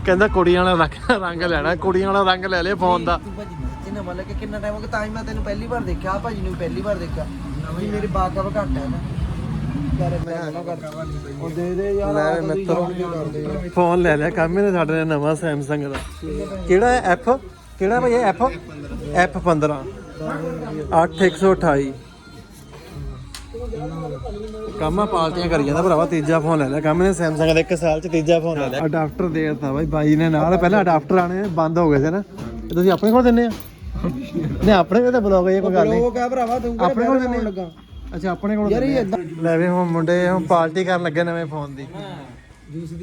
ਕਹਿੰਦਾ ਕੁੜੀਆਂ ਵਾਲਾ ਰੰਗ ਰੰਗ ਲੈਣਾ ਕੁੜੀਆਂ ਵਾਲਾ ਰੰਗ ਲੈ ਲਿਆ ਫੋਨ ਦਾ। ਤੂੰ ਭਾਜੀ ਜਿੰਨਾ ਮਤਲਬ ਕਿ ਕਿੰਨਾ ਟਾਈਮ ਹੋ ਗਿਆ? ਤਾਂ ਹੀ ਮੈਂ ਤੈਨੂੰ ਪਹਿਲੀ ਵਾਰ ਦੇਖਿਆ ਆਹ ਭਾਜੀ ਨੂੰ ਵੀ ਪਹਿਲੀ ਵਾਰ ਦੇਖਿਆ। ਵੀ ਮੇਰੇ ਬਾਕਵ ਘੱਟ ਹੈ ਨਾ। ਯਾਰ ਮੈਂ ਨਾ ਕਰ ਉਹ ਦੇ ਦੇ ਯਾਰ ਲੈ ਆਹ ਤਾਂ ਤੁਸੀਂ ਮਿੱਤਰੋ ਜਾਣ ਕੇ ਕਰਦੇ ਆ। ਫੋਨ ਲੈ ਲਿਆ ਕੰਮ ਇਹਨੇ ਸਾਡੇ ਨੇ ਨਵਾਂ ਸੈਮਸੰਗ ਦਾ। ਕਿਹੜਾ ਹੈ? ਐਫ ਕਿਹੜਾ ਭਾਈ ਐਫ ਐਫ 15 8128 ਕੰਮ ਆ ਪਾਲਟੀਆਂ ਕਰੀ ਜਾਂਦਾ ਭਰਾਵਾ ਤੀਜਾ ਫੋਨ ਲੈ ਲਿਆ। ਕੰਮ ਨੇ ਸੈਮਸੰਗ ਦਾ ਇੱਕ ਸਾਲ ਚ ਤੀਜਾ ਫੋਨ ਲੈ ਲਿਆ। ਅਡਾਪਟਰ ਦੇ ਦਿੱਤਾ ਬਾਈ ਬਾਈ ਨੇ ਨਾਲ ਪਹਿਲਾਂ ਅਡਾਪਟਰ ਆਣੇ ਬੰਦ ਹੋ ਗਏ ਸੀ ਨਾ। ਤੇ ਤੁਸੀਂ ਆਪਣੇ ਕੋਲ ਦਿੰਨੇ ਆ? ਨੇ ਆਪਣੇ ਕੋਲ ਤਾਂ ਬਲੌਗ ਇਹ ਕੋਈ ਗੱਲ ਨਹੀਂ। ਬਲੌਗ ਆ ਭਰਾਵਾ ਤੂੰ ਆਪਣੇ ਕੋਲ ਦਿੰਨੇ ਲੱਗਾ? ਅੱਛਾ ਆਪਣੇ ਕੋਲ ਯਾਰ ਇਹ ਲੈ ਵੇ ਹੁਣ ਮੁੰਡੇ ਹੁਣ ਪਾਰਟੀ ਕਰਨ ਲੱਗੇ ਨਵੇਂ ਫੋਨ ਦੀ।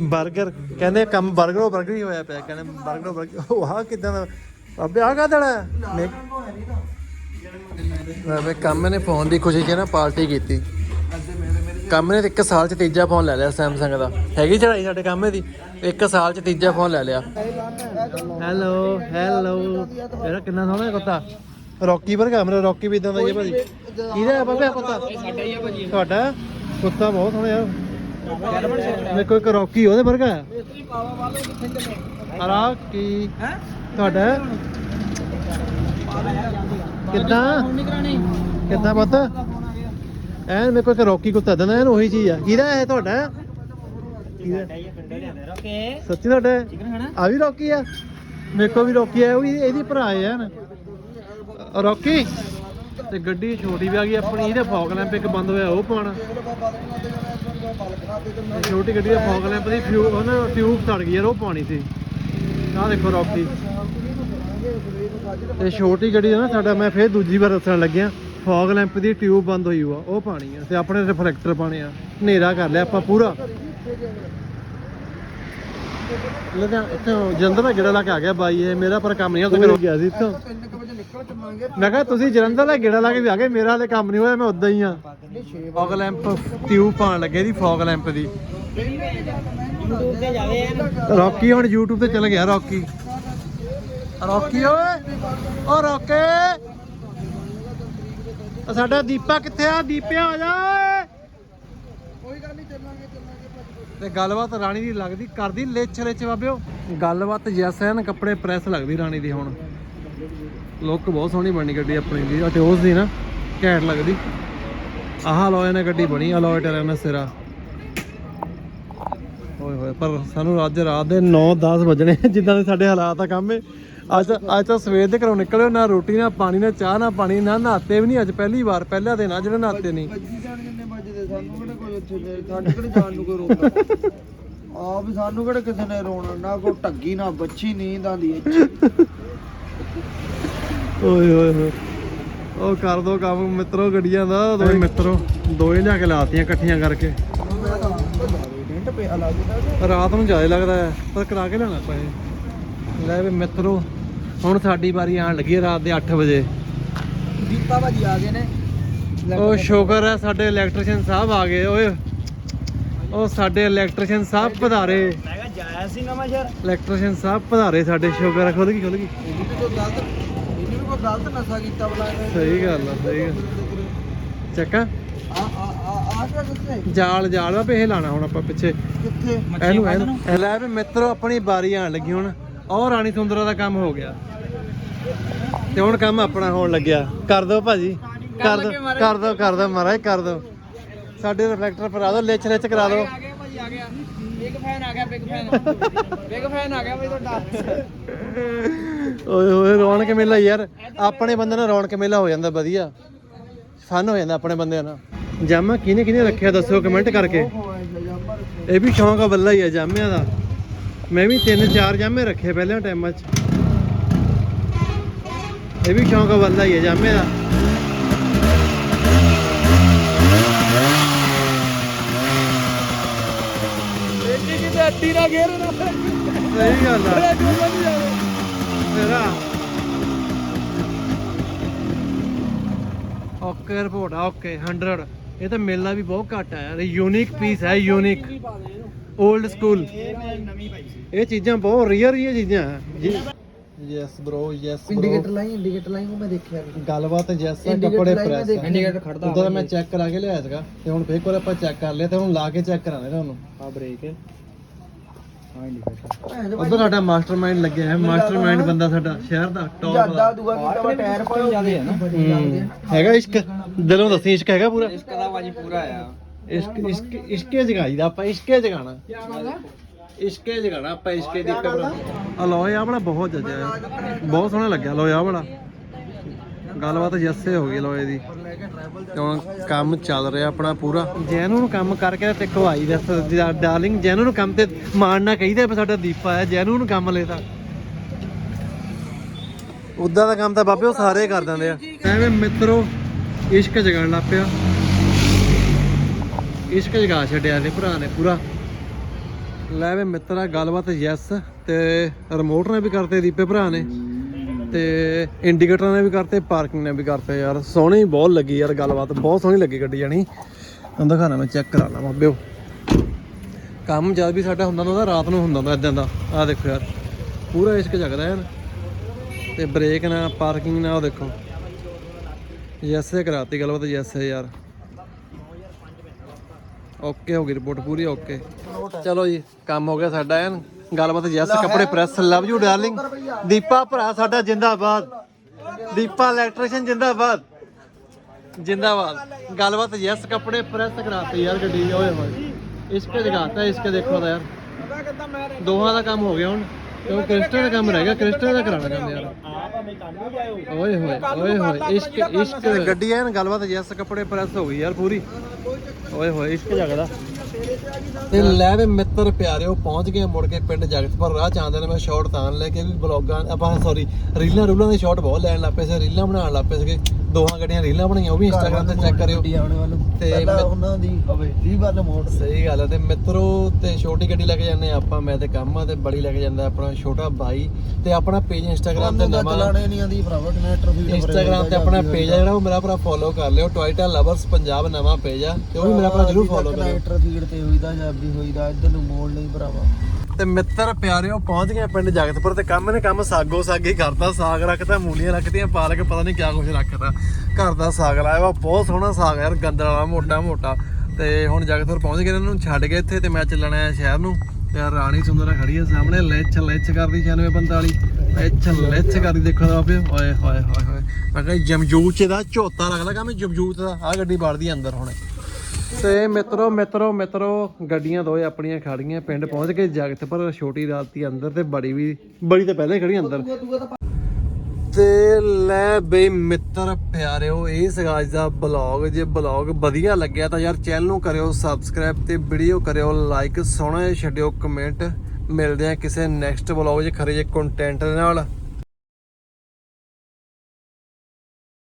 ਬਰਗਰ ਕਹਿੰਦੇ ਕੰਮ ਬਰਗਰ ਉਹ ਬਰਗਰ ਹੀ ਹੋਇਆ ਪਿਆ ਕਹਿੰਦੇ ਬਰਗਰ ਉਹ ਬਰਗਰ ਉਹ ਆਹ ਕਿਦਾਂ ਦਾ ਅਬੇ ਆ ਕਾਦੜਾ ਮੈਂ ਮੈਂ ਕੰਮ ਨੇ ਫੋਨ ਦੀ ਖੁਸ਼ੀ 'ਚ ਨਾ ਪਾਰਟੀ ਕੀਤੀ। ਕੰਮ ਨੇ ਇੱਕ ਸਾਲ ਚ ਤੀਜਾ ਫੋਨ ਲੈ ਲਿਆ ਸੈਮਸੰਗ ਦਾ। ਹੈਗੀ ਚੜਾਈ ਸਾਡੇ ਕੰਮ ਦੀ? ਇੱਕ ਸਾਲ ਚ ਤੀਜਾ ਫੋਨ ਲੈ ਲਿਆ। ਹੈਲੋ ਹੈਲੋ ਇਹਦਾ ਕਿੰਨਾ ਸੋਹਣਾ ਕੁੱਤਾ? ਰੌਕੀ ਵਰਗਾ ਮੇਰਾ ਰੌਕੀ ਵੀ ਇਦਾਂ ਦਾ ਹੀ ਹੈ ਭਾਜੀ। ਕਿਹਦਾ ਹੈ ਬਾਬੇ ਕੁੱਤਾ? ਸਾਡਾ ਹੀ ਹੈ ਭਾਜੀ। ਤੁਹਾਡਾ? ਕੁੱਤਾ ਬਹੁਤ ਸੋਹਣਾ ਯਾਰ ਮੇਰੇ ਕੋਲ ਇੱਕ ਰੌਕੀ ਉਹਦੇ ਵਰਗਾ ਹੈ। ਹਰਾ ਕੀ? ਤੁਹਾਡਾ? ਕਿੱਦਾਂ? ਕਿੱਦਾਂ ਪੁੱਤ? ਐਨ ਮੇਰੇ ਕੋਲ ਇੱਕ ਰੌਕੀ ਕੁੱਤਾ ਦਿੰਦਾ, ਐਨ ਉਹੀ ਚੀਜ਼ ਆ। ਕਿਹਦਾ ਹੈ ਤੁਹਾਡਾ? ਸੱਚੀ ਤੁਹਾਡਾ? ਆ ਵੀ ਰੌਕੀ ਆ? ਮੇਰੇ ਕੋਲ ਵੀ ਰੌਕੀ ਆ, ਉਹ ਵੀ ਇਹਦੀ ਭਰਾ ਹੈ ਨਾ ਰੌਕੀ? ਤੇ ਗੱਡੀ ਛੋਟੀ ਵੀ ਆ ਗਈ, ਆਪਣੀ ਇਹਦੇ ਫੌਗ ਲੈਂਪ ਇੱਕ ਬੰਦ ਹੋਇਆ, ਉਹ ਪਾਣਾ ਛੋਟੀ ਗੱਡੀ ਦਾ ਫੌਗ ਲੈਂਪ ਦੀ ਫਿਊ ਉਹ ਨਾ ਟਿਊਬ ਸੜ ਗਈ ਯਾਰ, ਉਹ ਪਾਣੀ ਸੀ। ਆਹ ਦੇਖੋ ਰੌਕੀ। ਤੇ ਛੋਟੀ ਗੱਡੀ ਨਾ ਸਾਡਾ ਮੈਂ ਫੇਰ ਦੂਜੀ ਵਾਰ ਦੱਸਣ ਲੱਗਿਆ ਫੌਗ ਲੈਂਪ ਦੀ ਟਿਊਬ ਬੰਦ ਹੋਈ ਹੋਆ ਉਹ ਪਾਣੀ ਆ ਤੇ ਆਪਣੇ ਰਿਫਲੈਕਟਰ ਪਾਣੇ ਆ ਹਨੇਰਾ ਕਰ ਲਿਆ ਆਪਾਂ ਪੂਰਾ। ਲੁਧਿਆਣਾ ਇੱਥੋਂ ਜਲੰਧਰ ਦਾ ਗੇੜਾ ਲਾ ਕੇ ਆ ਗਿਆ ਬਾਈ ਇਹ ਮੇਰਾ ਪਰ ਕੰਮ ਨਹੀਂ ਹੁੰਦਾ ਕਰੋ ਗਿਆ ਸੀ ਇੱਥੋਂ? ਮੈਂ ਕਿਹਾ ਤੁਸੀਂ ਜਲੰਧਰ ਦਾ ਗੇੜਾ ਲਾ ਕੇ ਵੀ ਆ ਗਏ ਮੇਰਾ ਹਲੇ ਕੰਮ ਨਹੀਂ ਹੋਇਆ ਮੈਂ ਉਦਾਂ ਹੀ ਆ। ਨਹੀਂ 6 ਫੌਗ ਲੈਂਪ ਟਿਊਬ ਪਾਣ ਲੱਗੇ ਦੀ। ਫੌਗ ਲੈਂਪ ਦੀ ਰੌਕੀ ਹੁਣ YouTube ਤੇ ਚਲ ਗਿਆ ਰੌਕੀ। ਰੌਕੀ ਓਏ। ਓ ਰੌਕੇ। ਆ ਸਾਡਾ ਦੀਪਾ ਕਿੱਥੇ ਆ? ਦੀਪਿਆ ਆ ਜਾ ਕੋਈ ਗੱਲ ਨਹੀਂ ਚੱਲਾਂਗੇ ਚੱਲਾਂਗੇ ਤੇ ਗੱਲਬਾਤ ਰਾਣੀ ਦੀ ਲੱਗਦੀ, ਕਰਦੀ ਲਿਚ ਰਿਚ ਬਾਬਿਓ। ਗੱਲਬਾਤ ਜੈਸ ਕੱਪੜੇ ਪ੍ਰੈਸ ਲੱਗਦੀ ਰਾਣੀ ਦੀ ਹੁਣ। ਲੁੱਕ ਬਹੁਤ ਸੋਹਣੀ ਬਣੀ ਗੱਡੀ ਆਪਣੀ ਦੀ ਅਟਿਓਸ ਦੀ ਨਾ ਘੈਂਟ ਲੱਗਦੀ। ਆਹ ਲੋਏ ਨੇ ਗੱਡੀ ਬਣੀ, ਅਲੋਏ ਟਾਇਰਾਂ ਨਾਲ ਸਿਰਾ। ਓਏ ਹੋਏ, ਪਰ ਸਾਨੂੰ ਅੱਜ ਰਾਤ ਦੇ 9-10 ਵਜਣੇ ਜਿੱਦਾਂ ਦੇ ਸਾਡੇ ਹਾਲਾਤ ਆ ਕੰਮ ਏ ਅੱਜ ਅੱਜ ਤਾਂ ਸਵੇਰ ਦੇ ਘਰੋਂ ਨਿਕਲਿਓ ਨਾ ਰੋਟੀ ਨਾ ਪਾਣੀ ਨਾ ਚਾਹ ਨਾ ਪਾਣੀ ਨਾ ਨਹਾਤੇ ਵੀ ਨਹੀਂ ਅੱਜ ਪਹਿਲੀ ਵਾਰ ਪਹਿਲਾ ਦਿਨ ਆ ਜਿਹੜਾ ਨਹਾਤੇ ਨਹੀਂ ਵੱਜੀ ਜਾਣ ਕਿੰਨੇ ਵੱਜਦੇ? ਸਾਨੂੰ ਕਿਹੜਾ ਕੋਈ ਉੱਥੇ ਫਿਰ ਸਾਡੇ ਕਿਹੜੇ ਜਾਣ ਨੂੰ ਕੋਈ ਰੋਕਦਾ ਆ ਵੀ ਸਾਨੂੰ ਕਿਹੜਾ ਕਿਸੇ ਨੇ ਰੋਣਾ? ਨਾ ਕੋਈ ਟੱਗੀ ਨਾ ਬੱਚੀ ਨੀਂਦ ਆਂਦੀ ਓਏ ਹੋਏ ਹੋਏ ਉਹ ਕਰ ਦੋ ਕੰਮ ਮਿੱਤਰੋ ਗੱਡੀਆਂ ਦਾ ਦੋਏ ਮਿੱਤਰੋ ਦੋਏ ਲਿਆ ਕੇ ਲਾਤੀਆਂ ਇਕੱਠੀਆਂ ਕਰਕੇ। ਰਾਤ ਨੂੰ ਜ਼ਿਆਦਾ ਲੱਗਦਾ ਹੈ ਪਰ ਕਰਾ ਕੇ ਲੈਣਾ ਪਏ ਲੈ ਵੀ ਮਿੱਤਰੋ ਹੁਣ ਸਾਡੀ ਵਾਰੀ ਆਣ ਲੱਗੀ ਹੈ ਰਾਤ ਦੇ 8 ਵਜੇ। ਦੀਪਾ ਭਾਜੀ ਆ ਗਏ ਨੇ। ਉਹ ਸ਼ੁਕਰ ਹੈ ਸਾਡੇ ਇਲੈਕਟ੍ਰੀਸ਼ੀਅਨ ਸਾਹਿਬ ਆ ਗਏ ਓਏ। ਉਹ ਸਾਡੇ ਇਲੈਕਟ੍ਰੀਸ਼ੀਅਨ ਸਾਹਿਬ ਪਧਾਰੇ। ਮੈਂ ਕਿਹਾ ਜਾਇਆ ਸੀ ਨਵਾਂ ਸ਼ਹਿਰ। ਇਲੈਕਟ੍ਰੀਸ਼ੀਅਨ ਸਾਹਿਬ ਪਧਾਰੇ ਸਾਡੇ ਸ਼ੁਕਰ ਹੈ ਖੁੱਲ ਗਈ ਖੁੱਲ ਗਈ। ਇਹਨੇ ਵੀ ਕੋਈ ਗਲਤ ਇਹਨੇ ਵੀ ਕੋਈ ਗਲਤ ਨਸ਼ਾ ਕੀਤਾ ਬਲਾ ਸਹੀ ਗੱਲ ਆ ਸਹੀ ਗੱਲ। ਚੱਕਾ। ਆ ਆ ਆ ਆ ਕਿਹੜਾ ਕਿੱਥੇ? ਜਾਲ ਜਾਲ ਵਾ ਇਹ ਲਾਣਾ ਹੁਣ ਆਪਾਂ ਪਿੱਛੇ। ਕਿੱਥੇ? ਇਹਨੂੰ ਇਹਨੂੰ। ਇਹ ਲੈ ਵੀ ਮਿੱਤਰੋ ਆਪਣੀ ਬਾਰੀ ਆਣ ਲੱਗੀ ਹੁਣ। ਔਰ ਰਾਣੀ ਸੁੰਦਰਾ ਦਾ ਕੰਮ ਹੋ ਗਿਆ। ਤੇ ਹੁਣ ਕੰਮ ਆਪਣਾ ਹੋਣ ਲੱਗਿਆ। ਕਰ ਦਿਓ ਭਾਜੀ। ਕਰ ਦਿਓ ਕਰ ਦਿਓ ਕਰ ਦਿਓ ਮਹਾਰਾਜ ਕਰ ਦਿਓ ਸਾਡੇ ਰਿਫਲੈਕਟਰ ਪਰਾ ਦਿਓ ਲਿਚ ਲਿਚ ਕਰਾ ਦਿਓ ਆ ਗਿਆ ਭਾਜੀ ਆ ਗਿਆ। ਬਿਗ ਫੈਨ ਆ ਗਿਆ ਬਿਗ ਫੈਨ ਬਿਗ ਫੈਨ ਆ ਗਿਆ ਭਾਈ ਤੁਹਾਡਾ। ਓਏ ਹੋਏ ਰੌਣਕ ਮੇਲਾ ਯਾਰ। ਆਪਣੇ ਬੰਦੇ ਨਾਲ ਰੌਣਕ ਮੇਲਾ ਹੋ ਜਾਂਦਾ ਵਧੀਆ। ਫਨ ਹੋ ਜਾਂਦਾ ਆਪਣੇ ਬੰਦਿਆਂ ਨਾਲ। ਜਾਮਾ ਕਿਹਨੇ ਕਿਹਨੇ ਰੱਖਿਆ ਦੱਸੋ ਕਮੈਂਟ ਕਰਕੇ। ਇਹ ਵੀ ਸ਼ੌਂਕ ਆ ਬੱਲਾ ਹੀ ਆ ਜਾਮਿਆਂ ਦਾ। ਮੈਂ ਵੀ ਤਿੰਨ ਚਾਰ ਜਾਮੇ ਰੱਖੇ ਪਹਿਲਾਂ ਟਾਈਮਾਂ 'ਚ ਇਹ ਵੀ ਸ਼ੌਂਕ ਆ ਬੱਲਾ ਹੀ ਆ ਜਾਮੇ ਦਾ ਬੇਟੀ ਕਿਤੇ ਅੱਡੀ ਨਾ ਘੇਰ ਨਾ ਸਹੀ ਗੱਲ ਆ ਮੇਰਾ ਓਕੇ ਰਿਪੋਰਟ ਆ ਓਕੇ 100 ਇਹ ਤਾਂ ਮਿਲਣਾ ਵੀ ਬਹੁਤ ਘੱਟ ਆ ਯਾਰ ਯੂਨੀਕ ਪੀਸ ਹੈ ਯੂਨੀਕ 올ਡ ਸਕੂਲ ਇਹ ਮੈਂ ਨਵੀਂ ਪਾਈ ਸੀ ਇਹ ਚੀਜ਼ਾਂ ਬਹੁਤ ਰੀਅਰ ਹੀ ਚੀਜ਼ਾਂ। ਜੀ। ਯੈਸ ਬ్రో ਯੈਸ ਇੰਡੀਕੇਟਰ ਲਾਈ ਇੰਡੀਕੇਟਰ ਲਾਈ ਉਹ ਮੈਂ ਦੇਖਿਆ ਗੱਲਬਾਤ ਜੈਸ ਕੱਪੜੇ ਪ੍ਰੈਸ। Indicator ਖੜਦਾ ਉਦੋਂ ਮੈਂ ਚੈੱਕ ਕਰਾ ਕੇ ਲਿਆਇਆ ਸੀਗਾ ਤੇ ਹੁਣ ਫੇਰ ਕੋਲ ਆਪਾਂ ਚੈੱਕ ਕਰ ਲਿਆ ਤੇ ਹੁਣ ਲਾ ਕੇ ਚੈੱਕ ਕਰਾਣੇ ਤੁਹਾਨੂੰ ਆ ਬ੍ਰੇਕ ਹਾਂ। ਇੰਡੀਕੇਟਰ ਉਧਰ ਸਾਡਾ ਮਾਸਟਰਮਾਈਂਡ ਲੱਗਿਆ ਹੈ ਮਾਸਟਰਮਾਈਂਡ ਬੰਦਾ ਸਾਡਾ ਸ਼ਹਿਰ ਦਾ ਟੌਪ ਜ਼ਿਆਦਾ ਦਾ ਦੂਆ ਕੀਤਾ ਵਾ ਟਾਇਰ ਪਾਏ ਜ਼ਿਆਦੇ ਆ ਨਾ। ਹੂੰ। ਹੈਗਾ ਇਸ਼ਕ? ਦਿਲੋਂ ਦੱਸੀ ਇਸ਼ਕ ਹੈਗਾ ਪੂਰਾ? ਇਸ ਕਦਾ ਭਾਜੀ ਪੂਰਾ ਆ। ਇਸ਼ਕ ਇਸ਼ਕ ਇਸ਼ਕੇ ਜਗਾਈ ਦਾ ਆਪਾਂ ਇਸ਼ਕੇ ਜਗਾਣਾ। ਇਸ਼ਕੇ ਜਗਾਣਾ ਆਪਾਂ ਇਸ਼ਕੇ ਦੀ ਕਬਰ ਆ? ਵਾਲਾ ਬਹੁਤ ਜੱਜਾ ਹੈ ਬਹੁਤ ਸੋਹਣਾ ਲੱਗਿਆ ਲੋਏ ਆ ਵਾਲਾ ਗੱਲਬਾਤ ਜੱਸੇ ਹੋ ਗਈ ਲੋਏ ਦੀ ਤੇ ਹੁਣ ਕੰਮ ਚੱਲ ਰਿਹਾ ਆਪਣਾ ਪੂਰਾ। ਜੈਨੂੰ ਨੂੰ ਕੰਮ ਕਰਕੇ ਤੇ ਕਵਾਈ ਦਾ ਡਾਰਲਿੰਗ ਜੈਨੂੰ ਨੂੰ ਕੰਮ ਤੇ ਮਾਣਨਾ ਕਹੀਦਾ ਵੀ ਸਾਡਾ ਦੀਪਾ ਹੈ ਜੈਨੂੰ ਨੂੰ ਕੰਮ ਲੈਦਾ। ਉਦਾਂ ਦਾ ਕੰਮ ਤਾਂ ਬਾਬੇ ਉਹ ਸਾਰੇ ਕਰ ਦਿੰਦੇ ਆ। ਐਵੇਂ ਮਿੱਤਰੋ ਇਸ਼ਕ ਜਗਾਣ ਲੱਗ ਪਿਆ। ਇਸ਼ਕ ਜਗਾ ਛੱਡਿਆ ਨੇ ਭਰਾ ਨੇ ਪੂਰਾ। ਲੈ ਵੇ ਮਿੱਤਰਾ ਗੱਲਬਾਤ ਯੈਸ ਤੇ ਰਿਮੋਟ ਨੇ ਵੀ ਕਰਤੇ ਦੀਪੇ ਭਰਾ ਨੇ ਤੇ ਇੰਡੀਕੇਟਰ ਨੇ ਵੀ ਕਰਤੇ ਪਾਰਕਿੰਗ ਨੇ ਵੀ ਕਰਤੇ ਯਾਰ। ਸੋਹਣੀ ਬਹੁਤ ਲੱਗੀ ਯਾਰ ਗੱਲਬਾਤ, ਬਹੁਤ ਸੋਹਣੀ ਲੱਗੀ ਗੱਡੀ ਜਾਣੀ। ਹੁਣ ਦਿਖਾਣਾ ਮੈਂ ਚੈੱਕ ਕਰਾ ਲਾਂ ਬਾਬਿਓ। ਕੰਮ ਜਦ ਵੀ ਸਾਡਾ ਹੁੰਦਾ ਨਾ, ਉਹਦਾ ਰਾਤ ਨੂੰ ਹੁੰਦਾ ਹੁੰਦਾ ਇਦਾਂ ਦਾ। ਆਹ ਦੇਖੋ ਯਾਰ, ਪੂਰਾ ਇਸ਼ਕ ਜਗਦਾ ਯਾਰ। ਤੇ ਬ੍ਰੇਕ ਨਾ ਪਾਰਕਿੰਗ ਨਾ, ਉਹ ਦੇਖੋ। ਯੈਸੇ ਕਰਾਤੀ ਗੱਲਬਾਤ ਯੈਸ ਯਾਰ। ਓਕੇ ਹੋ ਗਈ ਰਿਪੋਰਟ ਪੂਰੀ ਓਕੇ। ਚਲੋ ਜੀ ਕੰਮ ਹੋ ਗਿਆ ਸਾਡਾ ਐਨ ਗੱਲਬਾਤ ਯੈਸ ਕੱਪੜੇ press love you darling Deepa ਭਰਾ ਸਾਡਾ ਜਿੰਦਾਬਾਦ। ਦੀਪਾ ਇਲੈਕਟ੍ਰੀਸ਼ੀਅਨ ਜਿੰਦਾਬਾਦ। ਜਿੰਦਾਬਾਦ। ਗੱਲਬਾਤ ਯੈਸ ਕੱਪੜੇ ਪ੍ਰੈਸ ਕਰਾਤੇ ਯਾਰ ਗੱਡੀ ਓਏ ਹੋਏ। ਇਸਕੇ ਜਗਾਤਾ ਇਸਕੇ ਦੇਖੋ ਦਾ ਯਾਰ। ਦੋਹਾਂ ਦਾ ਕੰਮ ਹੋ ਗਿਆ ਹੁਣ। ਕਿਉਂ ਕ੍ਰਿਸਟਨ ਦਾ ਕੰਮ ਰਹਿ ਗਿਆ? ਕ੍ਰਿਸਟਨ ਦਾ ਕਰਾਉਣਾ ਕੰਮ ਯਾਰ। ਓਏ ਹੋਏ ਓਏ ਹੋਏ। ਇਸ਼ਕ ਇਸ਼ਕ ਗੱਡੀ ਐਨ ਗੱਲਬਾਤ ਯੈਸ ਕੱਪੜੇ ਪ੍ਰੈਸ ਹੋ ਗਈ ਯਾਰ ਪੂਰੀ। ਓਏ ਹੋਏ ਇਸ਼ਕ ਜਗਦਾ। ਤੇ ਲੈ ਵੇ ਮਿੱਤਰ ਪਿਆਰਿਓ ਪਹੁੰਚ ਗਏ ਮੁੜ ਕੇ ਪਿੰਡ ਜਗਤਪੁਰ ਰਾਹ ਚ ਆਉਂਦੇ ਨੇ ਮੈਂ ਸ਼ਾਰਟ ਤਾਂ ਲੈ ਕੇ ਵੀ ਬਲੌਗਾਂ ਆਪਾਂ ਸੌਰੀ ਰੀਲਾਂ ਰੂਲਾਂ ਦੇ ਸ਼ਾਰਟ ਬਹੁਤ ਲੈਣ ਲੱਪੇ ਸੀ ਰੀਲਾਂ ਬਣਾਉਣ ਲੱਪੇ ਸੀਗੇ ਦੋਹਾਂ ਗੱਡੀਆਂ ਰੀਲਾਂ ਬਣਾਈਆਂ ਉਹ ਵੀ ਇੰਸਟਾਗ੍ਰam ਤੇ ਚੈੱਕ ਕਰਿਓ। ਤੇ ਪਹਿਲਾਂ ਮੈਂ- ਉਹਨਾਂ ਦੀ ਹਵੇਲੀ ਵੱਲ ਮੋੜ ਸਹੀ ਗੱਲ ਹੈ ਤੇ ਮਿੱਤਰੋ ਤੇ ਛੋਟੀ ਗੱਡੀ ਲੈ ਕੇ ਜਾਂਦੇ ਆਪਾਂ ਮੈਂ ਤੇ ਕੰਮ ਆ ਤੇ ਬੜੀ ਲੈ ਕੇ ਜਾਂਦਾ ਆਪਣਾ ਛੋਟਾ ਭਾਈ ਤੇ ਆਪਣਾ ਪੇਜ ਇੰਸਟਾਗ੍ਰam ਤਾਂ ਨਵਾਂ ਚਲਾਣੇ ਨਹੀਂ ਆਂਦੀ ਭਰਾਵਾ ਕਨੈਕਟਰ ਵੀ ਇੰਸਟਾਗ੍ਰam ਤੇ ਆਪਣਾ ਪੇਜ ਆ ਜਿਹੜਾ ਉਹ ਮੇਰਾ ਭਰਾ ਫੋਲੋ ਕਰ ਲਿਓ ਟੋਇਟਾ ਲਵਰਸ ਪੰਜਾਬ ਨਵਾਂ ਪੇਜ ਆ ਤੇ ਉਹ ਵੀ ਮੇਰਾ ਭਰਾ ਜਰੂਰ ਫੋਲੋ ਕਰਿਓ। ਕਨੈਕਟਰ ਫੀਡ ਤੇ ਹੋਈਦਾ ਜਾਂ ਹੋਈਦਾ, ਇੱਧਰ ਨੂੰ ਮੋੜ ਨਹੀਂ ਭਰਾਵਾ। ਤੇ ਮਿੱਤਰ ਪਿਆਰਿਓ, ਪਹੁੰਚ ਗਏ ਪਿੰਡ ਜਗਤਪੁਰ ਤੇ ਕੰਮ ਨੇ ਕੰਮ ਸਾਗੋ ਸਾਗੀ ਕਰਤਾ, ਸਾਗ ਰੱਖਤਾ, ਮੂਲੀਆਂ ਰੱਖਤੀਆਂ, ਪਾਲਕ ਪਤਾ ਨਹੀਂ ਕਿਆ ਕੁਝ ਰੱਖਤਾ। ਘਰ ਦਾ ਸਾਗ ਲਾਇਆ ਵਾ, ਬਹੁਤ ਸੋਹਣਾ ਸਾਗ ਯਾਰ, ਗੰਦਲ ਵਾਲਾ, ਮੋਟਾ ਮੋਟਾ। ਤੇ ਹੁਣ ਜਗਤਪੁਰ ਪਹੁੰਚ ਗਏ ਇਹਨਾਂ ਨੂੰ ਛੱਡ ਕੇ ਇੱਥੇ ਤੇ ਮੈਂ ਚੱਲਣਾ ਹੈ ਸ਼ਹਿਰ ਨੂੰ। ਤੇ ਰਾਣੀ ਸੁੰਦਰਾ ਖੜੀ ਹੈ ਸਾਹਮਣੇ ਲੈਚ ਲੈਚ ਕਰਦੀ 9645 ਲੈਚ ਲੈਚ ਕਰਦੀ ਦੇਖੋ ਤਾਂ ਆਪੇ। ਓਏ ਹੋਏ ਹੋਏ ਹੋਏ ਮੈਂ ਕਿਹਾ, ਜਮਜੂਤ ਦਾ ਝੋਤਾ ਲੱਗਦਾ ਕੰਮ, ਜਮਜੂਤ ਦਾ। ਆ ਗੱਡੀ ਵੜਦੀ ਅੰਦਰ ਹੁਣੇ। ਤੇ ਮਿੱਤਰੋ ਮਿੱਤਰੋ ਮਿੱਤਰੋ, ਗੱਡੀਆਂ ਦੋਏ ਆਪਣੀਆਂ ਖੜੀਆਂ, ਪਿੰਡ ਪਹੁੰਚ ਕੇ ਜਗਤਪੁਰ ਛੋਟੀ ਰਾਤੀ ਅੰਦਰ ਤੇ ਬੜੀ ਵੀ, ਬੜੀ ਤੇ ਪਹਿਲਾਂ ਹੀ ਖੜੀ ਅੰਦਰ। ਤੇ ਲੈ ਬਈ ਮਿੱਤਰ ਪਿਆਰਿਓ, ਇਹ ਸੀਗਾ ਅੱਜ ਦਾ ਬਲੌਗ, ਜੇ ਬਲੌਗ ਵਧੀਆ ਲੱਗਿਆ ਤਾਂ ਯਾਰ ਚੈਨਲ ਨੂੰ ਕਰਿਓ ਸਬਸਕ੍ਰਾਈਬ ਤੇ ਵੀਡੀਓ ਕਰਿਓ ਲਾਈਕ ਸੋਹਣਾ ਜਿਹਾ ਛੱਡਿਓ ਕਮੈਂਟ ਮਿਲਦੇ ਆ ਕਿਸੇ ਨੈਕਸਟ ਬਲੌਗ 'ਚ ਖਰੇ ਜੇ ਕੰਟੈਂਟ ਦੇ ਨਾਲ।